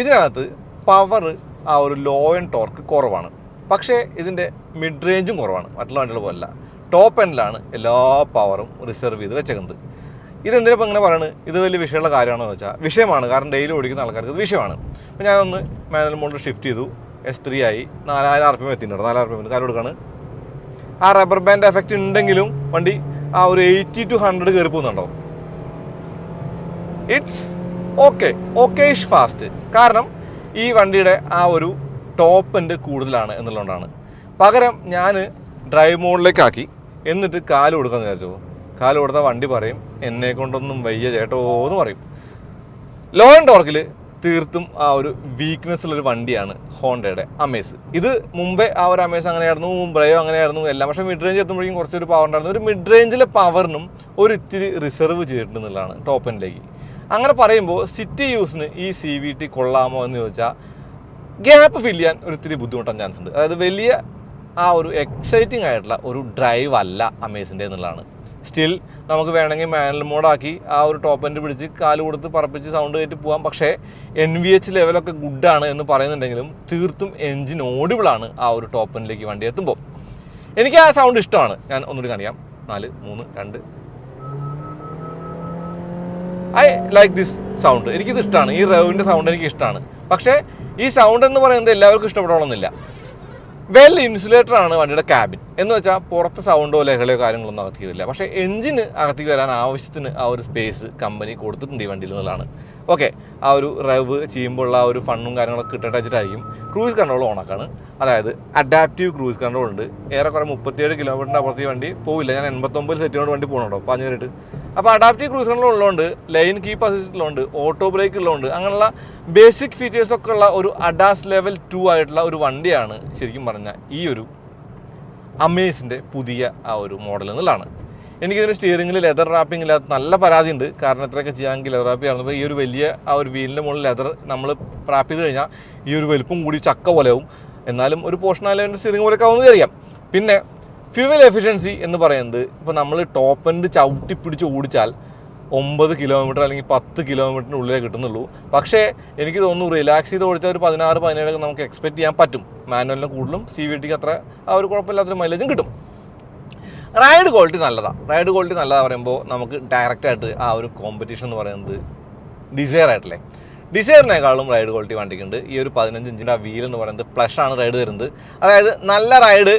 ഇതിനകത്ത് പവർ ആ ഒരു ലോ ആൻഡ് ടോർക്ക് കുറവാണ്. പക്ഷേ ഇതിന്റെ മിഡ് റേഞ്ചും കുറവാണ്. മറ്റുള്ള വണ്ടികൾ പോലല്ല. ടോപ്പ് എൻഡിലാണ് എല്ലാ പവറും റിസർവ് ചെയ്ത് വെച്ചേക്കുന്നത്. ഇതെന്തിനപ്പോൾ ഇങ്ങനെ പറയുന്നത് ഇത് വലിയ വിഷയമുള്ള കാര്യമാണോ എന്ന് വെച്ചാൽ വിഷയമാണ്. കാരണം ഡെയിലി ഓടിക്കുന്ന ആൾക്കാർക്ക് ഇത് വിഷയമാണ്. അപ്പോൾ ഞാനൊന്ന് മാനുവൽ മോഡിൽ ഷിഫ്റ്റ് ചെയ്തു. എസ് ത്രീ ആയി. നാലായിരം ആർ പി എം എത്തിയിട്ടുണ്ട്. നാലായിരം ആർ പി എം കാര്യം കൊടുക്കാണ്. ആ റബ്ബർ ബാൻഡ് എഫക്റ്റ് ഉണ്ടെങ്കിലും വണ്ടി ആ ഒരു എയ്റ്റി ടു ഹൺഡ്രഡ് കയറി പോകുന്നുണ്ടോ? ഇറ്റ്സ് ഓക്കെ ഓക്കേഷ് ഫാസ്റ്റ് കാരണം ഈ വണ്ടിയുടെ ആ ഒരു ടോപ്പ് എൻഡ് കൂടുതലാണ് എന്നുള്ളതുകൊണ്ടാണ്. പകരം ഞാൻ ഡ്രൈവ് മോഡിലേക്കാക്കി എന്നിട്ട് കാൽ കൊടുക്കാന്ന് വിചാരിച്ചോ കാൽ കൊടുത്താൽ വണ്ടി പറയും എന്നെ കൊണ്ടൊന്നും വയ്യ ചേട്ടോ എന്ന് പറയും. ലോ ആൻഡ് ടോർക്കിൽ തീർത്തും ആ ഒരു വീക്ക്നെസ് ഉള്ളൊരു വണ്ടിയാണ് ഹോണ്ടയുടെ അമേസ് ഇത് മുമ്പേ ആ ഒരു അമേസ് അങ്ങനെയായിരുന്നു ബ്രയോ അങ്ങനെയായിരുന്നു എല്ലാം. പക്ഷേ മിഡ് റേഞ്ച് എത്തുമ്പോഴേക്കും കുറച്ചൊരു പവർ ഉണ്ടായിരുന്നു. ഒരു മിഡ് റേഞ്ചിലെ പവറിനും ഒരു ഇത്തിരി റിസർവ് ചെയ്തിട്ടുണ്ട് എന്നുള്ളതാണ് ടോപ്പ് എൻഡിലേക്ക് അങ്ങനെ പറയുമ്പോൾ സിറ്റി യൂസിന് ഈ സി വി ടി കൊള്ളാമോ എന്ന് ചോദിച്ചാൽ ഗ്യാപ്പ് ഫില്ല് ചെയ്യാൻ ഒരു ഇത്തിരി ബുദ്ധിമുട്ടാൻ ചാൻസ് ഉണ്ട്. അതായത് വലിയ ആ ഒരു എക്സൈറ്റിംഗ് ആയിട്ടുള്ള ഒരു ഡ്രൈവ് അല്ല അമേസിന്റെ എന്നുള്ളതാണ്. സ്റ്റിൽ നമുക്ക് വേണമെങ്കിൽ മാനൽ മോഡാക്കി ആ ഒരു ടോപ്പ് എൻഡ് പിടിച്ച് കാൽ കൊടുത്ത് പറപ്പിച്ച് സൗണ്ട് കയറ്റി പോകാം പക്ഷേ എൻ വി എച്ച് ലെവലൊക്കെ ഗുഡാണ് എന്ന് പറയുന്നുണ്ടെങ്കിലും തീർത്തും എൻജിൻ ഓഡിബിളാണ് ആ ഒരു ടോപ്പ് എൻഡിലേക്ക് വണ്ടി എത്തുമ്പോൾ. എനിക്ക് ആ സൗണ്ട് ഇഷ്ടമാണ്. ഞാൻ ഒന്നുകൂടി കാണിക്കാം. നാല് മൂന്ന് രണ്ട്. ഐ ലൈക്ക് ദിസ് സൗണ്ട് എനിക്കിത് ഇഷ്ടമാണ്. ഈ റവിന്റെ സൗണ്ട് എനിക്ക് ഇഷ്ടമാണ്. പക്ഷേ ഈ സൗണ്ട് എന്ന് പറയുന്നത് എല്ലാവർക്കും ഇഷ്ടപ്പെടണമെന്നില്ല. വെൽ ഇൻസുലേറ്റർ ആണ് വണ്ടിയുടെ ക്യാബിൻ. എന്ന് വെച്ചാൽ പുറത്ത് സൗണ്ടോ ലഹളയോ കാര്യങ്ങളൊന്നും അകത്തേക്ക് വരില്ല. പക്ഷേ എഞ്ചിന് അകത്തേക്ക് വരാൻ ആവശ്യത്തിന് ആ ഒരു സ്പേസ് കമ്പനി കൊടുത്തിട്ടുണ്ട് ഈ വണ്ടിയിൽ എന്നുള്ളതാണ്. ഓക്കെ ആ ഒരു റവ് ചെയ്യുമ്പോൾ ആ ഒരു ഫണ്ണും കാര്യങ്ങളൊക്കെ കിട്ടട്ടെ വെച്ചിട്ടായിരിക്കും ക്രൂസ് കൺട്രോൾ ഓണാക്കാണ് അതായത് അഡാപ്റ്റീവ് ക്രൂസ് കൺട്രോൾ ഉണ്ട്. ഏറെക്കുറെ മുപ്പത്തിയേഴ് കിലോമീറ്ററിന്റെ അപ്പുറത്ത് വണ്ടി പോവില്ല. ഞാൻ എൺപത്തൊമ്പത് സെറ്റിനോട് വണ്ടി പോകണുണ്ടോ പാഞ്ഞേറിട്ട് അപ്പോൾ അഡാപ്റ്റീവ് ക്രൂസ് കൺട്രോൾ ഉള്ളതുകൊണ്ട് ലൈൻ കീപ്പ് അസിസ്റ്റ് ഉള്ളതുകൊണ്ട് ഓട്ടോ ബ്രേക്ക് ഉള്ളതുകൊണ്ട് അങ്ങനെയുള്ള ബേസിക് ഫീച്ചേഴ്സ് ഒക്കെ ഉള്ള ഒരു അഡാസ് ലെവൽ ടു ആയിട്ടുള്ള ഒരു വണ്ടിയാണ് ശരിക്കും പറഞ്ഞാൽ ഈ ഒരു അമേസിന്റെ പുതിയ ആ ഒരു മോഡൽ എന്നുള്ളതാണ്. എനിക്കിതിന് സ്റ്റിയറിംഗിൽ ലെതർ റാപ്പിംഗ് ഇല്ലാത്ത നല്ല പരാതി ഉണ്ട് കാരണം ഇത്രയൊക്കെ ചെയ്യാമെങ്കിൽ ലെതർ റാപ്പ് ചെയ്യാറുണ്ട്. ഈ ഒരു വലിയ ആ ഒരു വീലിന്റെ മുകളിൽ ലെതർ നമ്മൾ റാപ്പ് ചെയ്ത് കഴിഞ്ഞാൽ ഈ ഒരു വലുപ്പം കൂടി ചക്ക പോലെയാവും എന്നാലും ഒരു പോർഷൻ ആയാലും സ്റ്റിയറിംഗ് പോലെയൊക്കെ ആവുമെന്ന് അറിയാം പിന്നെ ഫ്യൂവൽ എഫിഷ്യൻസി എന്ന് പറയുന്നത് ഇപ്പോൾ നമ്മൾ ടോപ്പ് എൻഡ് ചവിട്ടി പിടിച്ച് ഓടിച്ചാൽ ഒമ്പത് കിലോമീറ്റർ അല്ലെങ്കിൽ പത്ത് കിലോമീറ്ററിന് ഉള്ളിലേ കിട്ടുന്നുള്ളൂ. പക്ഷേ എനിക്ക് തോന്നുന്നു റിലാക്സ് ചെയ്ത് ഓടിച്ചാൽ ഒരു പതിനാറ് പതിനേഴൊക്കെ നമുക്ക് എക്സ്പെക്ട് ചെയ്യാൻ പറ്റും. മാനുവലിന് കൂടുതലും സി വി ടിക്ക് അത്ര ആ ഒരു കുഴപ്പമില്ലാത്തൊരു മൈലേജും കിട്ടും. റൈഡ് ക്വാളിറ്റി നല്ലതാണ് റൈഡ് ക്വാളിറ്റി നല്ലതാണ് പറയുമ്പോൾ നമുക്ക് ഡയറക്റ്റായിട്ട് ആ ഒരു കോമ്പറ്റീഷൻ എന്ന് പറയുന്നത് ഡിസയർ ആയിട്ടല്ലേ? ഡിസയറിനേക്കാളും റൈഡ് ക്വാളിറ്റി വണ്ടിക്കുണ്ട്. ഈ ഒരു പതിനഞ്ച് ഇഞ്ചിന്റെ ആ വീൽ എന്ന് പറയുന്നത് പ്ലഷ് ആണ് റൈഡ് തരുന്നത് അതായത് നല്ല റൈഡ്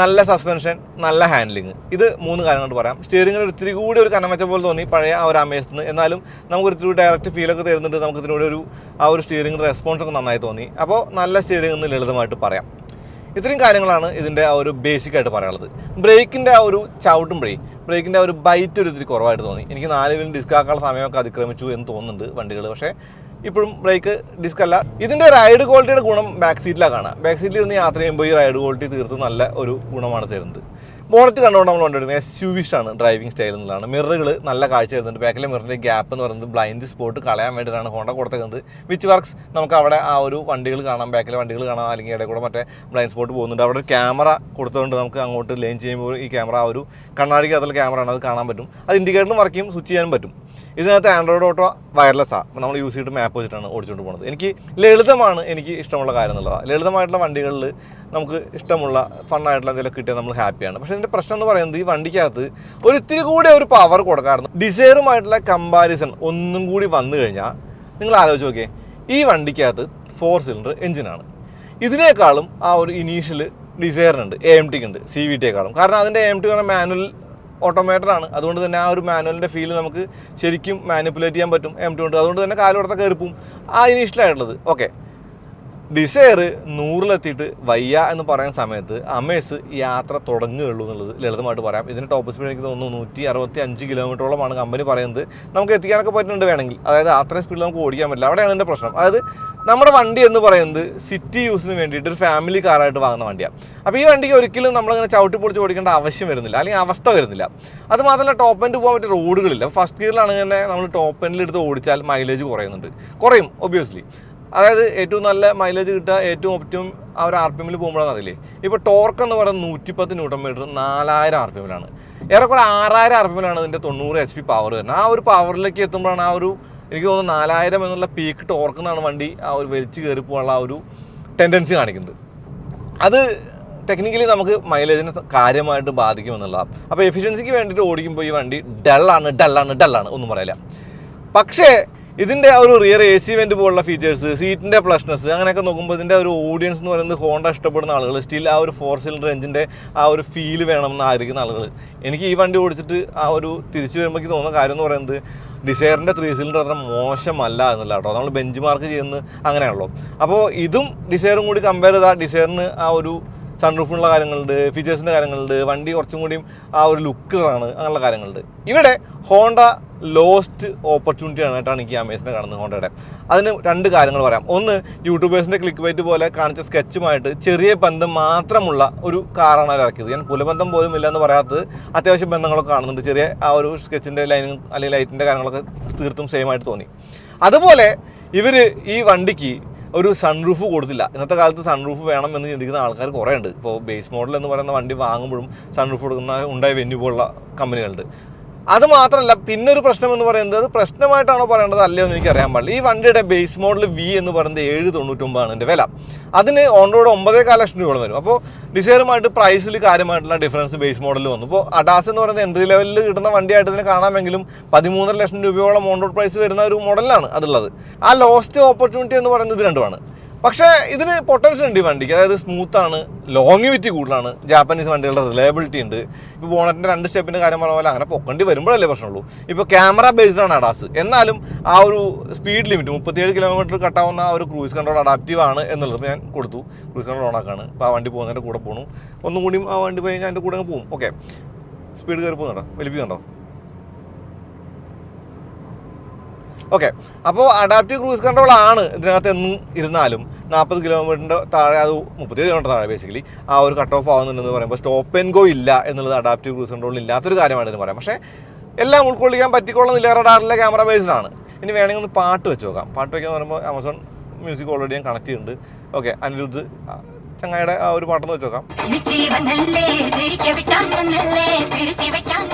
നല്ല സസ്പെൻഷൻ നല്ല ഹാൻഡ്ലിങ് ഇത് മൂന്ന് കാര്യം കൊണ്ട് പറയാം. സ്റ്റിയറിംഗിന് ഒരു ഇത്തിരി കൂടി ഒരു കനമച്ച പോലെ തോന്നി പഴയ ആ ഒരു അമേസിന് എന്നാലും നമുക്ക് ഒരു ഡയറക്റ്റ് ഫീലൊക്കെ തരുന്നുണ്ട്. നമുക്ക് ഇതിനോട് ഒരു ആ ഒരു സ്റ്റിയറിംഗ് റെസ്പോൺസ് ഒക്കെ നന്നായി തോന്നി. അപ്പോൾ നല്ല സ്റ്റിയറിംഗ് എന്ന് ലളിതമായിട്ട് പറയാം. ഇത്രയും കാര്യങ്ങളാണ് ഇതിന്റെ ആ ഒരു ബേസിക് ആയിട്ട് പറയാനുള്ളത്. ബ്രേക്കിന്റെ ആ ഒരു ചവിട്ടുമ്പോഴേ ബ്രേക്കിന്റെ ആ ഒരു ബൈറ്റ് ഒരു ഇത്തിരി കുറവായിട്ട് തോന്നി. എനിക്ക് നാല് വീലും ഡിസ്ക് ആക്കാനുള്ള സമയമൊക്കെ അതിക്രമിച്ചു എന്ന് തോന്നുന്നുണ്ട് വണ്ടികൾ പക്ഷേ ഇപ്പോഴും ബ്രേക്ക് ഡിസ്ക് അല്ല. ഇതിന്റെ റൈഡ് ക്വാളിറ്റിയുടെ ഗുണം ബാക്ക് സീറ്റിലാണ് കാണാം ബാക്ക് സീറ്റിൽ ഇരുന്ന് യാത്ര ചെയ്യുമ്പോൾ ഈ റൈഡ് ക്വാളിറ്റി തീർത്തും നല്ല ഒരു ഗുണമാണ് തരുന്നത്. ബോണറ്റ് കണ്ടുകൊണ്ട് നമ്മൾ കൊണ്ടുവരുന്നത് എസ് യു ആണ് ഡ്രൈവിംഗ് സ്റ്റൈൽ എന്നുള്ളതാണ്. മിററുകൾ നല്ല കാഴ്ച വരുന്നുണ്ട് ബാക്കിലെ മിററിന്റെ ഗ്യാപ്പ് എന്ന് പറയുന്നത് ബ്ലൈൻഡ് സ്പോട്ട് കളയാൻ വേണ്ടിയിട്ടാണ് ഹോണ്ട കൊടുത്തേക്കുന്നത്. വിച്ച് വർക്ക്സ് നമുക്ക് അവിടെ ആ ഒരു വണ്ടികൾ കാണാം. ബാക്കിലെ വണ്ടികൾ കാണാം. അല്ലെങ്കിൽ ഇടയിൽ കൂടെ മറ്റേ ബ്ലൈൻഡ് സ്പോട്ട് പോകുന്നുണ്ട്. അവിടെ ഒരു ക്യാമറ കൊടുത്തുകൊണ്ട് നമുക്ക് അങ്ങോട്ട് ലെയിൻ ചെയ്യുമ്പോൾ ഈ ക്യാമറ ആ ഒരു കണ്ണാടിക്ക് അതിലെ ക്യാമറ ആണ്. അത് കാണാൻ പറ്റും. അത് ഇൻഡിക്കേറ്ററിലും വർക്ക് ചെയ്യും സ്വിച്ച് ചെയ്യാനും പറ്റും. ഇതിനകത്ത് ആൻഡ്രോയിഡ് ഓട്ടോ വയർലെസ് ആണ് നമ്മൾ യൂസ് ചെയ്തിട്ട് മാപ്പ് വെച്ചിട്ടാണ് ഓടിച്ചുകൊണ്ട് പോകുന്നത് എനിക്ക് ലളിതമാണ് എനിക്ക് ഇഷ്ടമുള്ള കാര്യം എന്നുള്ളതാണ് ലളിതമായിട്ടുള്ള വണ്ടികളിൽ നമുക്ക് ഇഷ്ടമുള്ള ഫണ്ണായിട്ടുള്ള എന്തെങ്കിലും കിട്ടിയാൽ നമ്മൾ ഹാപ്പിയാണ് പക്ഷേ ഇതിന്റെ പ്രശ്നം എന്ന് പറയുന്നത് ഈ വണ്ടിക്കകത്ത് ഒരു ഇത്തിരി കൂടി ഒരു പവർ കൊടുക്കാറുണ്ട്. ഡിസൈറുമായിട്ടുള്ള കമ്പാരിസൺ ഒന്നും കൂടി വന്നു കഴിഞ്ഞാൽ നിങ്ങൾ ആലോചിച്ച് നോക്കിയേ ഈ വണ്ടിക്കകത്ത് ഫോർ സിലിണ്ടർ എഞ്ചിനാണ് ഇതിനേക്കാളും ആ ഒരു ഇനീഷ്യൽ ഡിസൈറിനുണ്ട് എ എം ടിക്ക് ഉണ്ട് സി വി ടിയേക്കാളും കാരണം അതിന്റെ എ എം ടി പറഞ്ഞാൽ മാനുവൽ ഓട്ടോമേറ്റഡ് ആണ്. അതുകൊണ്ട് തന്നെ ആ ഒരു മാനുവലിന്റെ ഫീൽ നമുക്ക് ശരിക്കും മാനിപ്പുലേറ്റ് ചെയ്യാൻ പറ്റും എം ടി കൊണ്ട്. അതുകൊണ്ട് തന്നെ കാലുകൊടുത്ത കയറിപ്പും ആ ഇനീഷ്യലായിട്ടുള്ളത് ഓക്കെ ഡിസയർ നൂറിലെത്തിയിട്ട് വയ്യ എന്ന് പറയുന്ന സമയത്ത് അമേസ് യാത്ര തുടങ്ങുകയുള്ളൂ എന്നുള്ളത് ലളിതമായിട്ട് പറയാം. ഇതിന് ടോപ്പ് സ്പീഡ് എനിക്ക് തോന്നുന്നു നൂറ്റി അറുപത്തി അഞ്ച് കിലോമീറ്ററോളമാണ് കമ്പനി പറയുന്നത്. നമുക്ക് എത്തിക്കാനൊക്കെ പറ്റുന്നുണ്ട് വേണമെങ്കിൽ. അതായത് അത്രയും സ്പീഡിൽ നമുക്ക് ഓടിക്കാൻ പറ്റില്ല. അവിടെയാണ് എന്റെ പ്രശ്നം. അതായത് നമ്മുടെ വണ്ടി എന്ന് പറയുന്നത് സിറ്റി യൂസിന് വേണ്ടിയിട്ട് ഒരു ഫാമിലി കാറായിട്ട് വാങ്ങുന്ന വണ്ടിയാണ് അപ്പോൾ ഈ വണ്ടിക്ക് ഒരിക്കലും നമ്മളിങ്ങനെ ചവിട്ടി പൊടിച്ച് ഓടിക്കേണ്ട ആവശ്യം വരുന്നില്ല. അല്ലെങ്കിൽ അവസ്ഥ വരുന്നില്ല. അത് മാത്രമല്ല ടോപ്പ് എൻഡ് പോകാൻ പറ്റിയ റോഡുകളില്ല ഫസ്റ്റ് ഗിയറിലാണെങ്കിൽ തന്നെ നമ്മൾ ടോപ്പ് എൻഡിൽ എടുത്ത് ഓടിച്ചാൽ മൈലേജ് കുറയുന്നുണ്ട്. കുറയും ഒബ്വിയസ്ലി അതായത് ഏറ്റവും നല്ല മൈലേജ് കിട്ടുക ഏറ്റവും ഒപ്റ്റിമം ആ ഒരു ആർ പി എമ്മിൽ പോകുമ്പോഴാണെന്ന് അറിയില്ലേ? ഇപ്പോൾ ടോർക്ക് എന്ന് പറയുന്നത് നൂറ്റിപ്പത്ത് ന്യൂട്ടൺ മീറ്റർ നാലായിരം ആർ പി എമ്മിലാണ് ഏറെക്കുറെ ആറായിരം ആർ പി എമ്മിലാണ് ഇതിന്റെ തൊണ്ണൂറ് എച്ച് പി പവർ വരുന്നത്. ആ ഒരു പവറിലേക്ക് എത്തുമ്പോഴാണ് ആ ഒരു എനിക്ക് തോന്നുന്നു നാലായിരം എന്നുള്ള പീക്ക് ടോർക്ക് എന്നാണ് വണ്ടി ആ ഒരു വലിച്ചു കയറി പോകാനുള്ള ആ ഒരു ടെൻഡൻസി കാണിക്കുന്നത്. അത് ടെക്നിക്കലി നമുക്ക് മൈലേജിനെ കാര്യമായിട്ട് ബാധിക്കുമെന്നുള്ളതാണ് അപ്പോൾ എഫിഷ്യൻസിക്ക് വേണ്ടിയിട്ട് ഓടിക്കുമ്പോൾ ഈ വണ്ടി ഡള്ളാണ് ഡള്ളാണ് ഡള്ളാണ് ഒന്നും പറയില്ല. പക്ഷേ ഇതിന്റെ ആ ഒരു റിയർ എ സി വെന്റ് പോലുള്ള ഫീച്ചേഴ്സ് സീറ്റിന്റെ പ്ലഷ്നെസ് അങ്ങനെയൊക്കെ നോക്കുമ്പോൾ ഇതിന്റെ ഒരു ഓഡിയൻസ് എന്ന് പറയുന്നത് ഹോണ്ട ഇഷ്ടപ്പെടുന്ന ആളുകൾ. സ്റ്റിൽ ആ ഒരു ഫോർ സിലിണ്ടർ എഞ്ചിന്റെ ആ ഒരു ഫീൽ വേണമെന്ന് ആഗ്രഹിക്കുന്ന ആളുകൾ. എനിക്ക് ഈ വണ്ടി ഓടിച്ചിട്ട് ആ ഒരു തിരിച്ചു വരുമ്പോൾ തോന്നുന്ന കാര്യം എന്ന് പറയുന്നത് ഡിസൈറിന്റെ ത്രീ സിലിണ്ടർ അത്ര മോശമല്ല എന്നല്ല കേട്ടോ. നമ്മൾ ബെഞ്ച് മാർക്ക് ചെയ്യുന്നത് അങ്ങനെയാണല്ലോ. അപ്പോൾ ഇതും ഡിസൈറും കൂടി കമ്പയർ ചെയ്താൽ ഡിസൈറിന് ആ ഒരു സൺറൂഫിനുള്ള കാര്യങ്ങളുണ്ട് ഫീച്ചേഴ്സിന്റെ കാര്യങ്ങളുണ്ട് വണ്ടി കുറച്ചും കൂടിയും ആ ഒരു ലുക്കുകളാണ് അങ്ങനെയുള്ള കാര്യങ്ങളുണ്ട്. ഇവിടെ ഹോണ്ട ലോസ്റ്റ് ഓപ്പർച്യൂണിറ്റി ആയിട്ടാണ് എനിക്ക് അമേസിനെ കാണുന്നത് ഹോണ്ടയുടെ അതിന് രണ്ട് കാര്യങ്ങൾ പറയാം. ഒന്ന് യൂട്യൂബേഴ്സിന്റെ ക്ലിക്ക് വൈറ്റ് പോലെ കാണിച്ച സ്കെച്ചുമായിട്ട് ചെറിയ ബന്ധം മാത്രമുള്ള ഒരു കാറാണ് ഇറക്കിയത്. ഞാൻ പുലബന്ധം പോലും ഇല്ലെന്ന് പറയാത്തത് അത്യാവശ്യം ബന്ധങ്ങളൊക്കെ കാണുന്നുണ്ട്. ചെറിയ ആ ഒരു സ്കെച്ചിന്റെ ലൈനിങ് അല്ലെങ്കിൽ ലൈറ്റിന്റെ കാര്യങ്ങളൊക്കെ തീർത്തും സെയിം ആയിട്ട് തോന്നി. അതുപോലെ ഇവർ ഈ വണ്ടിക്ക് ഒരു സൺറൂഫ് കൊടുത്തില്ല. ഇന്നത്തെ കാലത്ത് സൺറൂഫ് വേണം എന്ന് ചിന്തിക്കുന്ന ആൾക്കാർ കുറേ ഉണ്ട് ഇപ്പോൾ ബേസ് മോഡൽ എന്ന് പറയുന്ന വണ്ടി വാങ്ങുമ്പോഴും സൺറൂഫ് കൊടുക്കുന്ന ഉണ്ടായ വെന്യൂ പോലുള്ള കമ്പനികളുണ്ട് അത് മാത്രമല്ല പിന്നെ ഒരു പ്രശ്നം എന്ന് പറയുന്നത് പ്രശ്നമായിട്ടാണോ പറയേണ്ടത് അല്ലയോ എന്ന് എനിക്കറിയാൻ പാടില്ല. ഈ വണ്ടിയുടെ ബേസ് മോഡൽ വി എന്ന് പറയുന്നത് ഏഴ് തൊണ്ണൂറ്റൊമ്പതാണ് എന്റെ വില. അതിന് ഓൺ റോഡ് ഒമ്പതേകാൽ ലക്ഷം രൂപ വരും അപ്പോൾ ഡിസൈറുമായിട്ട് പ്രൈസിൽ കാര്യമായിട്ടുള്ള ഡിഫറൻസ് ബേസ് മോഡലിൽ വന്നു. ഇപ്പോൾ അഡാസ് എന്ന് പറയുന്നത് എൻട്രി ലെവലിൽ കിട്ടുന്ന വണ്ടിയായിട്ട് ഇതിനെ കാണാമെങ്കിലും പതിമൂന്നര ലക്ഷം രൂപയോളം ഓൺ റോഡ് പ്രൈസ് വരുന്ന ഒരു മോഡലാണ് അതുള്ളത്. ആ ലോസ്റ്റ് ഓപ്പർച്യൂണിറ്റി എന്ന് പറയുന്നത് ഇത് രണ്ടുമാണ്. പക്ഷേ ഇതിന് പൊട്ടൻഷ്യൽ ഉണ്ട് ഈ വണ്ടിക്ക്. അതായത് സ്മൂത്താണ് ലോങ്ങിവിറ്റി കൂടുതലാണ്. ജാപ്പനീസ് വണ്ടികളുടെ റിലയബിലിറ്റി ഉണ്ട്. ഇപ്പോൾ ബോണറ്റിന്റെ രണ്ട് സ്റ്റെപ്പിന്റെ കാര്യം പറഞ്ഞ പോലെ അങ്ങനെ പൊക്കേണ്ടി വരുമ്പോഴല്ലേ പ്രശ്നമുള്ളൂ. ഇപ്പോൾ ക്യാമറ ബേസ്ഡ് ആണ് അഡാസ് എന്നാലും ആ ഒരു സ്പീഡ് ലിമിറ്റ് മുപ്പത്തിയേഴ് കിലോമീറ്റർ കട്ടാവുന്ന ആ ഒരു ക്രൂസ് കൺട്രോൾ അഡാപ്റ്റീവ് ആണ് എന്നുള്ളത് ഞാൻ കൊടുത്തു. ക്രൂസ് കൺട്രോൾ ഓണാക്കാണ് അപ്പോൾ ആ വണ്ടി പോകുന്നതിന്റെ കൂടെ പോകണം ഒന്നും കൂടിയും ആ വണ്ടി പോയി ഞാൻ എന്റെ കൂടെ പോകും ഓക്കെ സ്പീഡ് കയറി പോകുന്നുണ്ടോ വലിപ്പിക്കുന്നുണ്ടോ? ഓക്കെ അപ്പോൾ അഡാപ്റ്റീവ് ക്രൂസ് കൺട്രോൾ ആണ് ഇതിനകത്ത് എന്നും ഇരുന്നാലും നാൽപ്പത് കിലോമീറ്ററിന്റെ താഴെ അത് മുപ്പത്തി കിലോമീറ്റർ താഴെ ബേസിക്കലി ആ ഒരു കട്ട് ഓഫ് ആവുന്നുണ്ടെന്ന് പറയുമ്പോൾ സ്റ്റോപ്പ് ആൻഡ് ഗോ ഇല്ല എന്നുള്ളത് അഡാപ്റ്റീവ് ക്രൂസ് കൺട്രോൾ ഇല്ലാത്തൊരു കാര്യമാണ് എന്ന് പറയാം. പക്ഷേ എല്ലാം ഉൾക്കൊള്ളിക്കാൻ പറ്റിക്കൊള്ളുന്നില്ല റഡാറിലെ ക്യാമറ ബേസ്ഡാണ് ഇനി വേണമെങ്കിൽ ഒന്ന് പാട്ട് വെച്ച് നോക്കാം. പാട്ട് വയ്ക്കാന്ന് പറയുമ്പോൾ ആമസോൺ മ്യൂസിക് ഓൾറെഡി ഞാൻ കണക്ട് ചെയ്യുന്നുണ്ട് ഓക്കെ അനിരുദ്ധ് ചങ്ങായിയുടെ ആ ഒരു പാട്ടെന്ന് വെച്ച് നോക്കാം. തിരിച്ചീവനല്ലേ തിരികെ വിട്ടാൻ തിരുത്തി വെക്കാൻ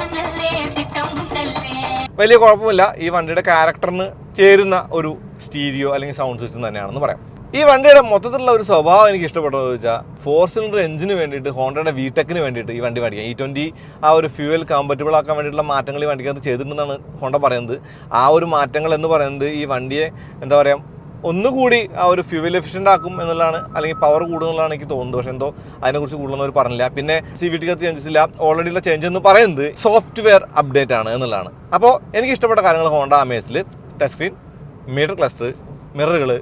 തിട്ടം ഉണ്ടല്ലേ വലിയ കുഴപ്പമില്ല. ഈ വണ്ടിയുടെ ക്യാരക്ടറിന് ചേരുന്ന ഒരു സ്റ്റീരിയോ അല്ലെങ്കിൽ സൗണ്ട് സിസ്റ്റം തന്നെയാണെന്ന് പറയാം. ഈ വണ്ടിയുടെ മൊത്തത്തിലുള്ള ഒരു സ്വഭാവം എനിക്ക് ഇഷ്ടപ്പെട്ടതെന്ന് വെച്ചാൽ ഫോർ സിലിണ്ടർ എഞ്ചിന് വേണ്ടിയിട്ട് ഹോണ്ടയുടെ വിടെക്കിന് വേണ്ടിയിട്ട് ഈ വണ്ടി മേടിക്കാം. ഈ ട്വന്റി ആ ഒരു ഫ്യൂവൽ കമ്പറ്റബിൾ ആക്കാൻ വേണ്ടിയിട്ടുള്ള മാറ്റങ്ങൾ ഈ വണ്ടിക്കകത്ത് ചെയ്തിട്ടുണ്ടെന്നാണ് ഹോണ്ട പറയുന്നത്. ആ ഒരു മാറ്റങ്ങൾ എന്ന് പറയുന്നത് ഈ വണ്ടിയെ എന്താ പറയുക ഒന്നുകൂടി ആ ഒരു ഫ്യൂവൽ എഫിഷ്യന്റ് ആക്കും എന്നുള്ളതാണ് അല്ലെങ്കിൽ പവർ കൂടുന്നുള്ളതാണ് എനിക്ക് തോന്നുന്നത്. പക്ഷേ എന്തോ അതിനെക്കുറിച്ച് കൂടുതലൊന്നും അവർ പറഞ്ഞില്ല. പിന്നെ സി വി ടിക്കകത്ത് ചേഞ്ചസ് ഇല്ല. ഓൾറെഡി ഉള്ള ചേഞ്ച് എന്ന് പറയുന്നത് സോഫ്റ്റ്വെയർ അപ്ഡേറ്റ് ആണ് എന്നുള്ളതാണ്. അപ്പോൾ എനിക്ക് ഇഷ്ടപ്പെട്ട കാര്യങ്ങൾ ഹോണ്ട അമേസിൽ ടച്ച് സ്ക്രീൻ മീറ്റർ ക്ലസ്റ്റർ മിററുകൾ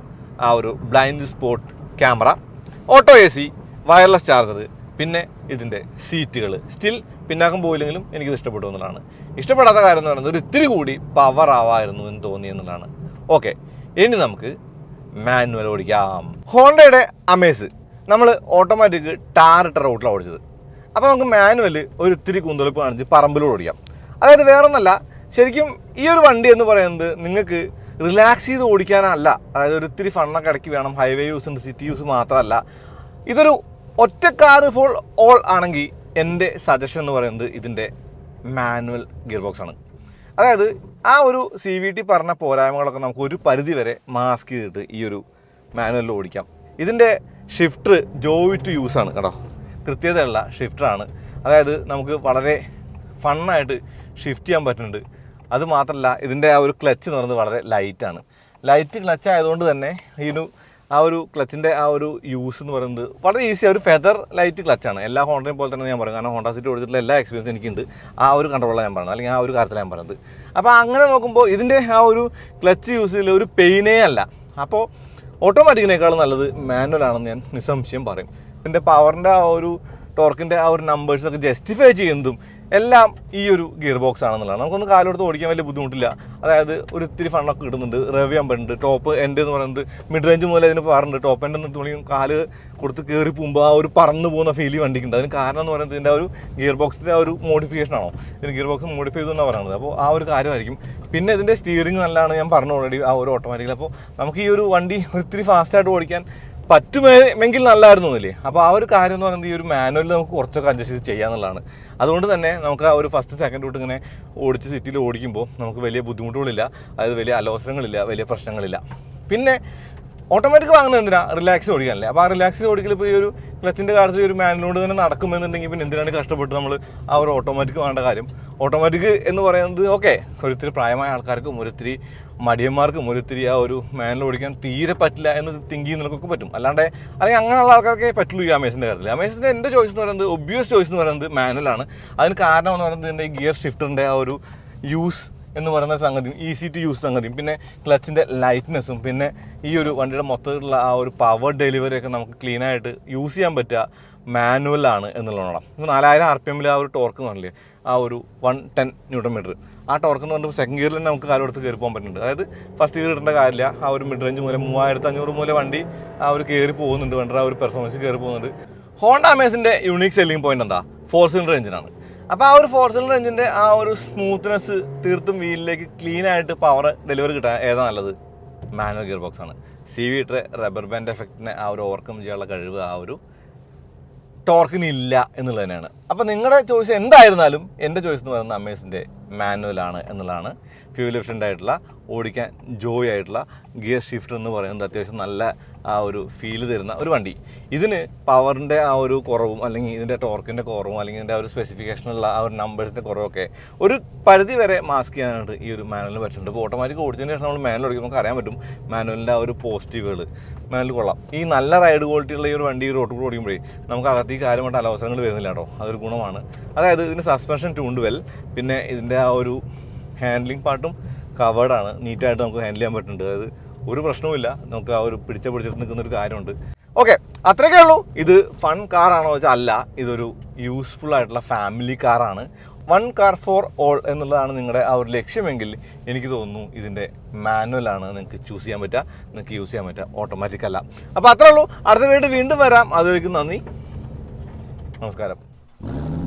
ആ ഒരു blind spot camera auto A C wireless charger പിന്നെ ഇതിന്റെ സീറ്റുകൾ സ്റ്റിൽ പിന്നാക്കം പോയില്ലെങ്കിലും എനിക്കിത് ഇഷ്ടപ്പെട്ടു എന്നുള്ളതാണ്. ഇഷ്ടപ്പെടാത്ത കാര്യം എന്ന് പറയുന്നത് ഒരു ഇത്തിരി കൂടി പവർ ആവായിരുന്നു എന്ന് തോന്നി എന്നുള്ളതാണ്. ഓക്കെ ഇനി നമുക്ക് മാനുവൽ ഓടിക്കാം. ഹോണ്ടയുടെ അമേസ് നമ്മൾ ഓട്ടോമാറ്റിക് ടാറിട്ട റൂട്ടിലാണ് ഓടിച്ചത്. അപ്പോൾ നമുക്ക് മാനുവൽ ഒരു ഇത്തിരി കുന്തളിപ്പ് കാണിച്ച് പറമ്പിലൂടെ ഓടിക്കാം. അതായത് വേറൊന്നല്ല ശരിക്കും ഈ ഒരു വണ്ടി എന്ന് പറയുന്നത് നിങ്ങൾക്ക് റിലാക്സ് ചെയ്ത് ഓടിക്കാനല്ല. അതായത് ഒരു ഇത്തിരി ഫണ്ണൊക്കെ ഇടയ്ക്ക് വേണം. ഹൈവേ യൂസ് ഉണ്ട് സിറ്റി യൂസ് മാത്രമല്ല. ഇതൊരു ഒറ്റ കാർ ഫോൾ ഓൾ ആണെങ്കിൽ എന്റെ സജഷൻ എന്ന് പറയുന്നത് ഇതിന്റെ മാനുവൽ ഗിയർ ബോക്സ് ആണ്. അതായത് ആ ഒരു സി വി ടി പറഞ്ഞ പോരായ്മകളൊക്കെ നമുക്ക് ഒരു പരിധി വരെ മാസ്ക് ചെയ്തിട്ട് ഈ ഒരു മാനുവലിൽ ഓടിക്കാം. ഇതിന്റെ ഷിഫ്റ്റർ ജോയി ടു ആണ് കേട്ടോ. കൃത്യതയുള്ള ഷിഫ്റ്ററാണ് അതായത് നമുക്ക് വളരെ ഫണ്ണായിട്ട് ഷിഫ്റ്റ് ചെയ്യാൻ പറ്റുന്നുണ്ട്. അത് മാത്രമല്ല ഇതിന്റെ ആ ഒരു ക്ലച്ച് എന്ന് പറയുന്നത് വളരെ ലൈറ്റാണ് ലൈറ്റ് ക്ലച്ച് ആയതുകൊണ്ട് തന്നെ ഇതിന് ആ ഒരു ക്ലച്ചിന്റെ ആ ഒരു യൂസ് എന്ന് പറയുന്നത് വളരെ ഈസി ഒരു ഫെദർ ലൈറ്റ് ക്ലച്ചാണ് എല്ലാ ഹോണ്ടയും പോലെ തന്നെ ഞാൻ പറയും. കാരണം ഹോണ്ട സിറ്റി ഓടിച്ചിട്ടുള്ള എല്ലാ എക്സ്പീരിയൻസ് എനിക്കുണ്ട്. ആ ഒരു കൺട്രോളാണ് ഞാൻ പറയുന്നത്. അല്ലെങ്കിൽ ആ ഒരു കാര്യത്തിലാണ് ഞാൻ പറയുന്നത്. അപ്പോൾ അങ്ങനെ നോക്കുമ്പോൾ ഇതിന്റെ ആ ഒരു ക്ലച്ച് യൂസ് ചെയ്യൽ ഒരു പെയിനേ അല്ല. അപ്പോൾ ഓട്ടോമാറ്റിക്കിനേക്കാളും നല്ലത് മാനുവൽ ആണെന്ന് ഞാൻ നിസ്സംശയം പറയും. ഇതിന്റെ പവറിന്റെ ആ ഒരു ടോർക്കിന്റെ ആ ഒരു നമ്പേഴ്സൊക്കെ ജസ്റ്റിഫൈ ചെയ്യുന്നതും എല്ലാം ഈ ഒരു ഗിയർ ബോക്സ് ആണെന്നുള്ളതാണ്. നമുക്കൊന്ന് കാലെടുത്ത് ഓടിക്കാൻ വലിയ ബുദ്ധിമുട്ടില്ല. അതായത് ഒരു ഇത്തിരി ഫണ്ണൊക്കെ കിട്ടുന്നുണ്ട്. ചെയ്യാൻ പറ്റുന്നുണ്ട് ടോപ്പ് എൻഡ് എന്ന് പറയുന്നത് മിഡ് റേഞ്ച് മുതൽ അതിന് പാറുണ്ട് ടോപ്പ് എൻഡ് എന്ന് തുടങ്ങി കാൽ കൊടുത്ത് കയറി പോകുമ്പോൾ ആ ഒരു പറന്ന് പോകുന്ന ഫീൽ വണ്ടിക്കുണ്ട്. അതിന് കാരണം എന്ന് പറയുന്നത് ഇതിന്റെ ഒരു ഗിയർ ബോക്സിന്റെ ആ ഒരു മോഡിഫിക്കേഷൻ ആണോ? ഇതിന് ഗിയർ ബോക്സ് മോഡിഫൈ ചെയ്തെന്നാണ് പറയുന്നത് അപ്പോൾ ആ ഒരു കാര്യമായിരിക്കും. പിന്നെ ഇതിന്റെ സ്റ്റിയറിംഗ് നല്ലതാണ് ഞാൻ പറഞ്ഞു ഓൾറെഡി ആ ഒരു ഓട്ടോമാറ്റിക്കൽ അപ്പോൾ നമുക്ക് ഈ ഒരു വണ്ടി ഒത്തിരി ഫാസ്റ്റായിട്ട് ഓടിക്കാൻ പറ്റുമെങ്കിൽ നല്ലായിരുന്നു എന്നില്ലേ അപ്പോൾ ആ ഒരു കാര്യം എന്ന് പറയുന്നത് ഈ ഒരു മാനുവലിൽ നമുക്ക് കുറച്ചൊക്കെ അഡ്ജസ്റ്റ് ചെയ്ത് ചെയ്യാന്നുള്ളതാണ്. അതുകൊണ്ട് തന്നെ നമുക്ക് ആ ഒരു ഫസ്റ്റ് സെക്കൻഡ് റൂട്ട് ഇങ്ങനെ ഓടിച്ച് സിറ്റിയിൽ ഓടിക്കുമ്പോൾ നമുക്ക് വലിയ ബുദ്ധിമുട്ടുകളില്ല. അതായത് വലിയ അലോസരങ്ങളില്ല വലിയ പ്രശ്നങ്ങളില്ല. പിന്നെ ഓട്ടോമാറ്റിക് വാങ്ങുന്നത് എന്തിനാ? റിലാക്സ് ഓടിക്കാനല്ലേ. അപ്പോൾ ആ റിലാക്സ് ഓടിക്കൽ ഇപ്പോൾ ഈ ഒരു ക്ലച്ചിന്റെ കാര്യത്തിൽ ഒരു മാനുവലോട് തന്നെ നടക്കുമെന്നുണ്ടെങ്കിൽ പിന്നെ എന്തിനാണ് കഷ്ടപ്പെട്ട് നമ്മൾ ആ ഒരു ഓട്ടോമാറ്റിക് വേണ്ട കാര്യം? ഓട്ടോമാറ്റിക് എന്ന് പറയുന്നത് ഓക്കെ ഒരിത്തിരി പ്രായമായ ആൾക്കാർക്കും ഒരിത്തിരി മടിയന്മാർക്കും മുരുത്തിരി ആ ഒരു മാനിൽ ഓടിക്കാൻ തീരെ പറ്റില്ല എന്ന് തിങ്ക് ചെയ്യുന്നവർക്കൊക്കെ പറ്റും. അല്ലാണ്ട് അല്ലെങ്കിൽ അങ്ങനെയുള്ള ആൾക്കാർക്കേ പറ്റുള്ളൂ ഈ അമേസിന്റെ കാര്യത്തിൽ അമേസിന്റെ എന്റെ ചോയ്സ് എന്ന് പറയുന്നത് ഒബ്വിയസ് ചോയ്സ് എന്ന് പറയുന്നത് മാനുവലാണ് അതിന് കാരണം എന്ന് പറയുന്നത് എന്റെ ഗിയർ ഷിഫ്റ്ററിന്റെ ആ ഒരു യൂസ് എന്ന് പറയുന്ന സംഗതിയും ഈസി ടു യൂസ് സംഗതിയും. പിന്നെ ക്ലച്ചിന്റെ ലൈറ്റ്നെസ്സും പിന്നെ ഈ ഒരു വണ്ടിയുടെ മൊത്തത്തിലുള്ള ആ ഒരു പവർ ഡെലിവറി ഒക്കെ നമുക്ക് ക്ലീൻ ആയിട്ട് യൂസ് ചെയ്യാൻ പറ്റുക മാനുവലാണ് എന്നുള്ളതാണ്. നാലായിരം ആർ പി എമ്മിൽ ആ ഒരു ടോർക്ക് എന്ന് പറഞ്ഞില്ലേ? ആ ഒരു വൺ ടെൻ ന്യൂട്ടൺ മീറ്റർ. ആ ടോർക്ക് എന്ന് പറയുമ്പോൾ സെക്കൻഡ് ഗിയറിൽ തന്നെ നമുക്ക് കാലെടുത്ത് കയറി പോകാൻ പറ്റുന്നുണ്ട്. അതായത് ഫസ്റ്റ് ഗിയർ ഇടേണ്ട കാര്യമില്ല. ആ ഒരു മിഡ് റേഞ്ച് മൂലം മൂവായിരത്തി അഞ്ഞൂറ് മൂലം വണ്ടി ആ ഒരു കയറി പോകുന്നുണ്ട്. വേണ്ട ആ ഒരു പെർഫോമൻസ് കയറി പോകുന്നുണ്ട്. ഹോണ്ട അമേസിന്റെ യുണീക് സെല്ലിംഗ് പോയിന്റ് എന്താ? ഫോർ സിലിണ്ടർ എഞ്ചിനാണ് അപ്പോൾ ആ ഒരു ഫോർ സിലിണ്ടർ എഞ്ചിന്റെ ആ ഒരു സ്മൂത്ത്നെസ് തീർത്തും വീലിലേക്ക് ക്ലീൻ ആയിട്ട് പവർ ഡെലിവറി കിട്ടാൻ ഏതാ നല്ലത്? മാനുവൽ ഗിയർ ബോക്സ് ആണ്. സി വി ഇട്ട് റബ്ബർ ബാൻഡ് എഫക്റ്റിനെ ആ ഒരു ഓവർകം ചെയ്യാനുള്ള കഴിവ് ആ ഒരു ടോർക്കിന് ഇല്ല എന്നുള്ളത് തന്നെയാണ് അപ്പോൾ നിങ്ങളുടെ ചോയ്സ് എന്തായിരുന്നാലും എന്റെ ചോയ്സ് എന്ന് പറയുന്നത് അമേസിന്റെ മാനുവലാണ് എന്നുള്ളതാണ്. ഫ്യൂൽ എഫിഷ്യന്റ് ആയിട്ടുള്ള ഓടിക്കാൻ ജോയ് ആയിട്ടുള്ള ഗിയർ ഷിഫ്റ്റ് എന്ന് പറയുന്നത് അത്യാവശ്യം നല്ല ആ ഒരു ഫീൽ തരുന്ന ഒരു വണ്ടി. ഇതിന് പവറിന്റെ ആ ഒരു കുറവും അല്ലെങ്കിൽ ഇതിന്റെ ടോർക്കിന്റെ കുറവും അല്ലെങ്കിൽ ഇതിന്റെ ആ ഒരു സ്പെസിഫിക്കേഷനുള്ള ആ ഒരു നമ്പേഴ്സിന്റെ കുറവൊക്കെ ഒരു പരിധി വരെ മാസ്ക് ചെയ്യാനായിട്ട് ഈ ഒരു മാനുവലിന് പറ്റുന്നുണ്ട്. ഇപ്പോൾ ഓട്ടോമാറ്റിക് ഓടിച്ചതിന് ശേഷം നമ്മൾ മാനുവൽ ഓടിക്കുമ്പോൾ നമുക്ക് അറിയാൻ പറ്റും മാനുവലിന്റെ ആ ഒരു പോസിറ്റീവുകൾ മാനുവൽ കൊള്ളാം. ഈ നല്ല റൈഡ് ക്വാളിറ്റിയുള്ള ഈ ഒരു വണ്ടി റോഡ് കൂടെ ഓടിക്കുമ്പോഴേ നമുക്ക് അകത്തേക്ക് കാര്യമായിട്ട് അലവസരങ്ങൾ വരുന്നില്ല കേട്ടോ. അതൊരു ഗുണമാണ്. അതായത് ഇതിന് സസ്പെൻഷൻ ട്യൂണ്ട് വെൽ പിന്നെ ഇതിന്റെ ആ ഒരു ഹാൻഡ്ലിംഗ് പാർട്ടും കവേർഡാണ് നീറ്റായിട്ട് നമുക്ക് ഹാൻഡിൽ ചെയ്യാൻ പറ്റുന്നുണ്ട്. അതായത് ഒരു പ്രശ്നവുമില്ല നമുക്ക് ആ ഒരു പിടിച്ച പിടിച്ചിട്ട് നിൽക്കുന്ന ഒരു കാര്യമുണ്ട്. ഓക്കെ അത്രയൊക്കെ ഉള്ളൂ. ഇത് ഫൺ കാറാണോ വെച്ചാൽ അല്ല. ഇതൊരു യൂസ്ഫുൾ ആയിട്ടുള്ള ഫാമിലി കാറാണ് വൺ കാർ ഫോർ ഓൾ എന്നുള്ളതാണ് നിങ്ങളുടെ ആ ഒരു ലക്ഷ്യമെങ്കിൽ എനിക്ക് തോന്നുന്നു ഇതിന്റെ മാനുവലാണ് നിങ്ങൾക്ക് ചൂസ് ചെയ്യാൻ പറ്റുക. നിങ്ങൾക്ക് യൂസ് ചെയ്യാൻ പറ്റുക. ഓട്ടോമാറ്റിക് അല്ല. അപ്പോൾ അത്രേ ഉള്ളൂ. അടുത്ത വീട് വീണ്ടും വരാം. അതുവരെയ്ക്കും നന്ദി. നമസ്കാരം. you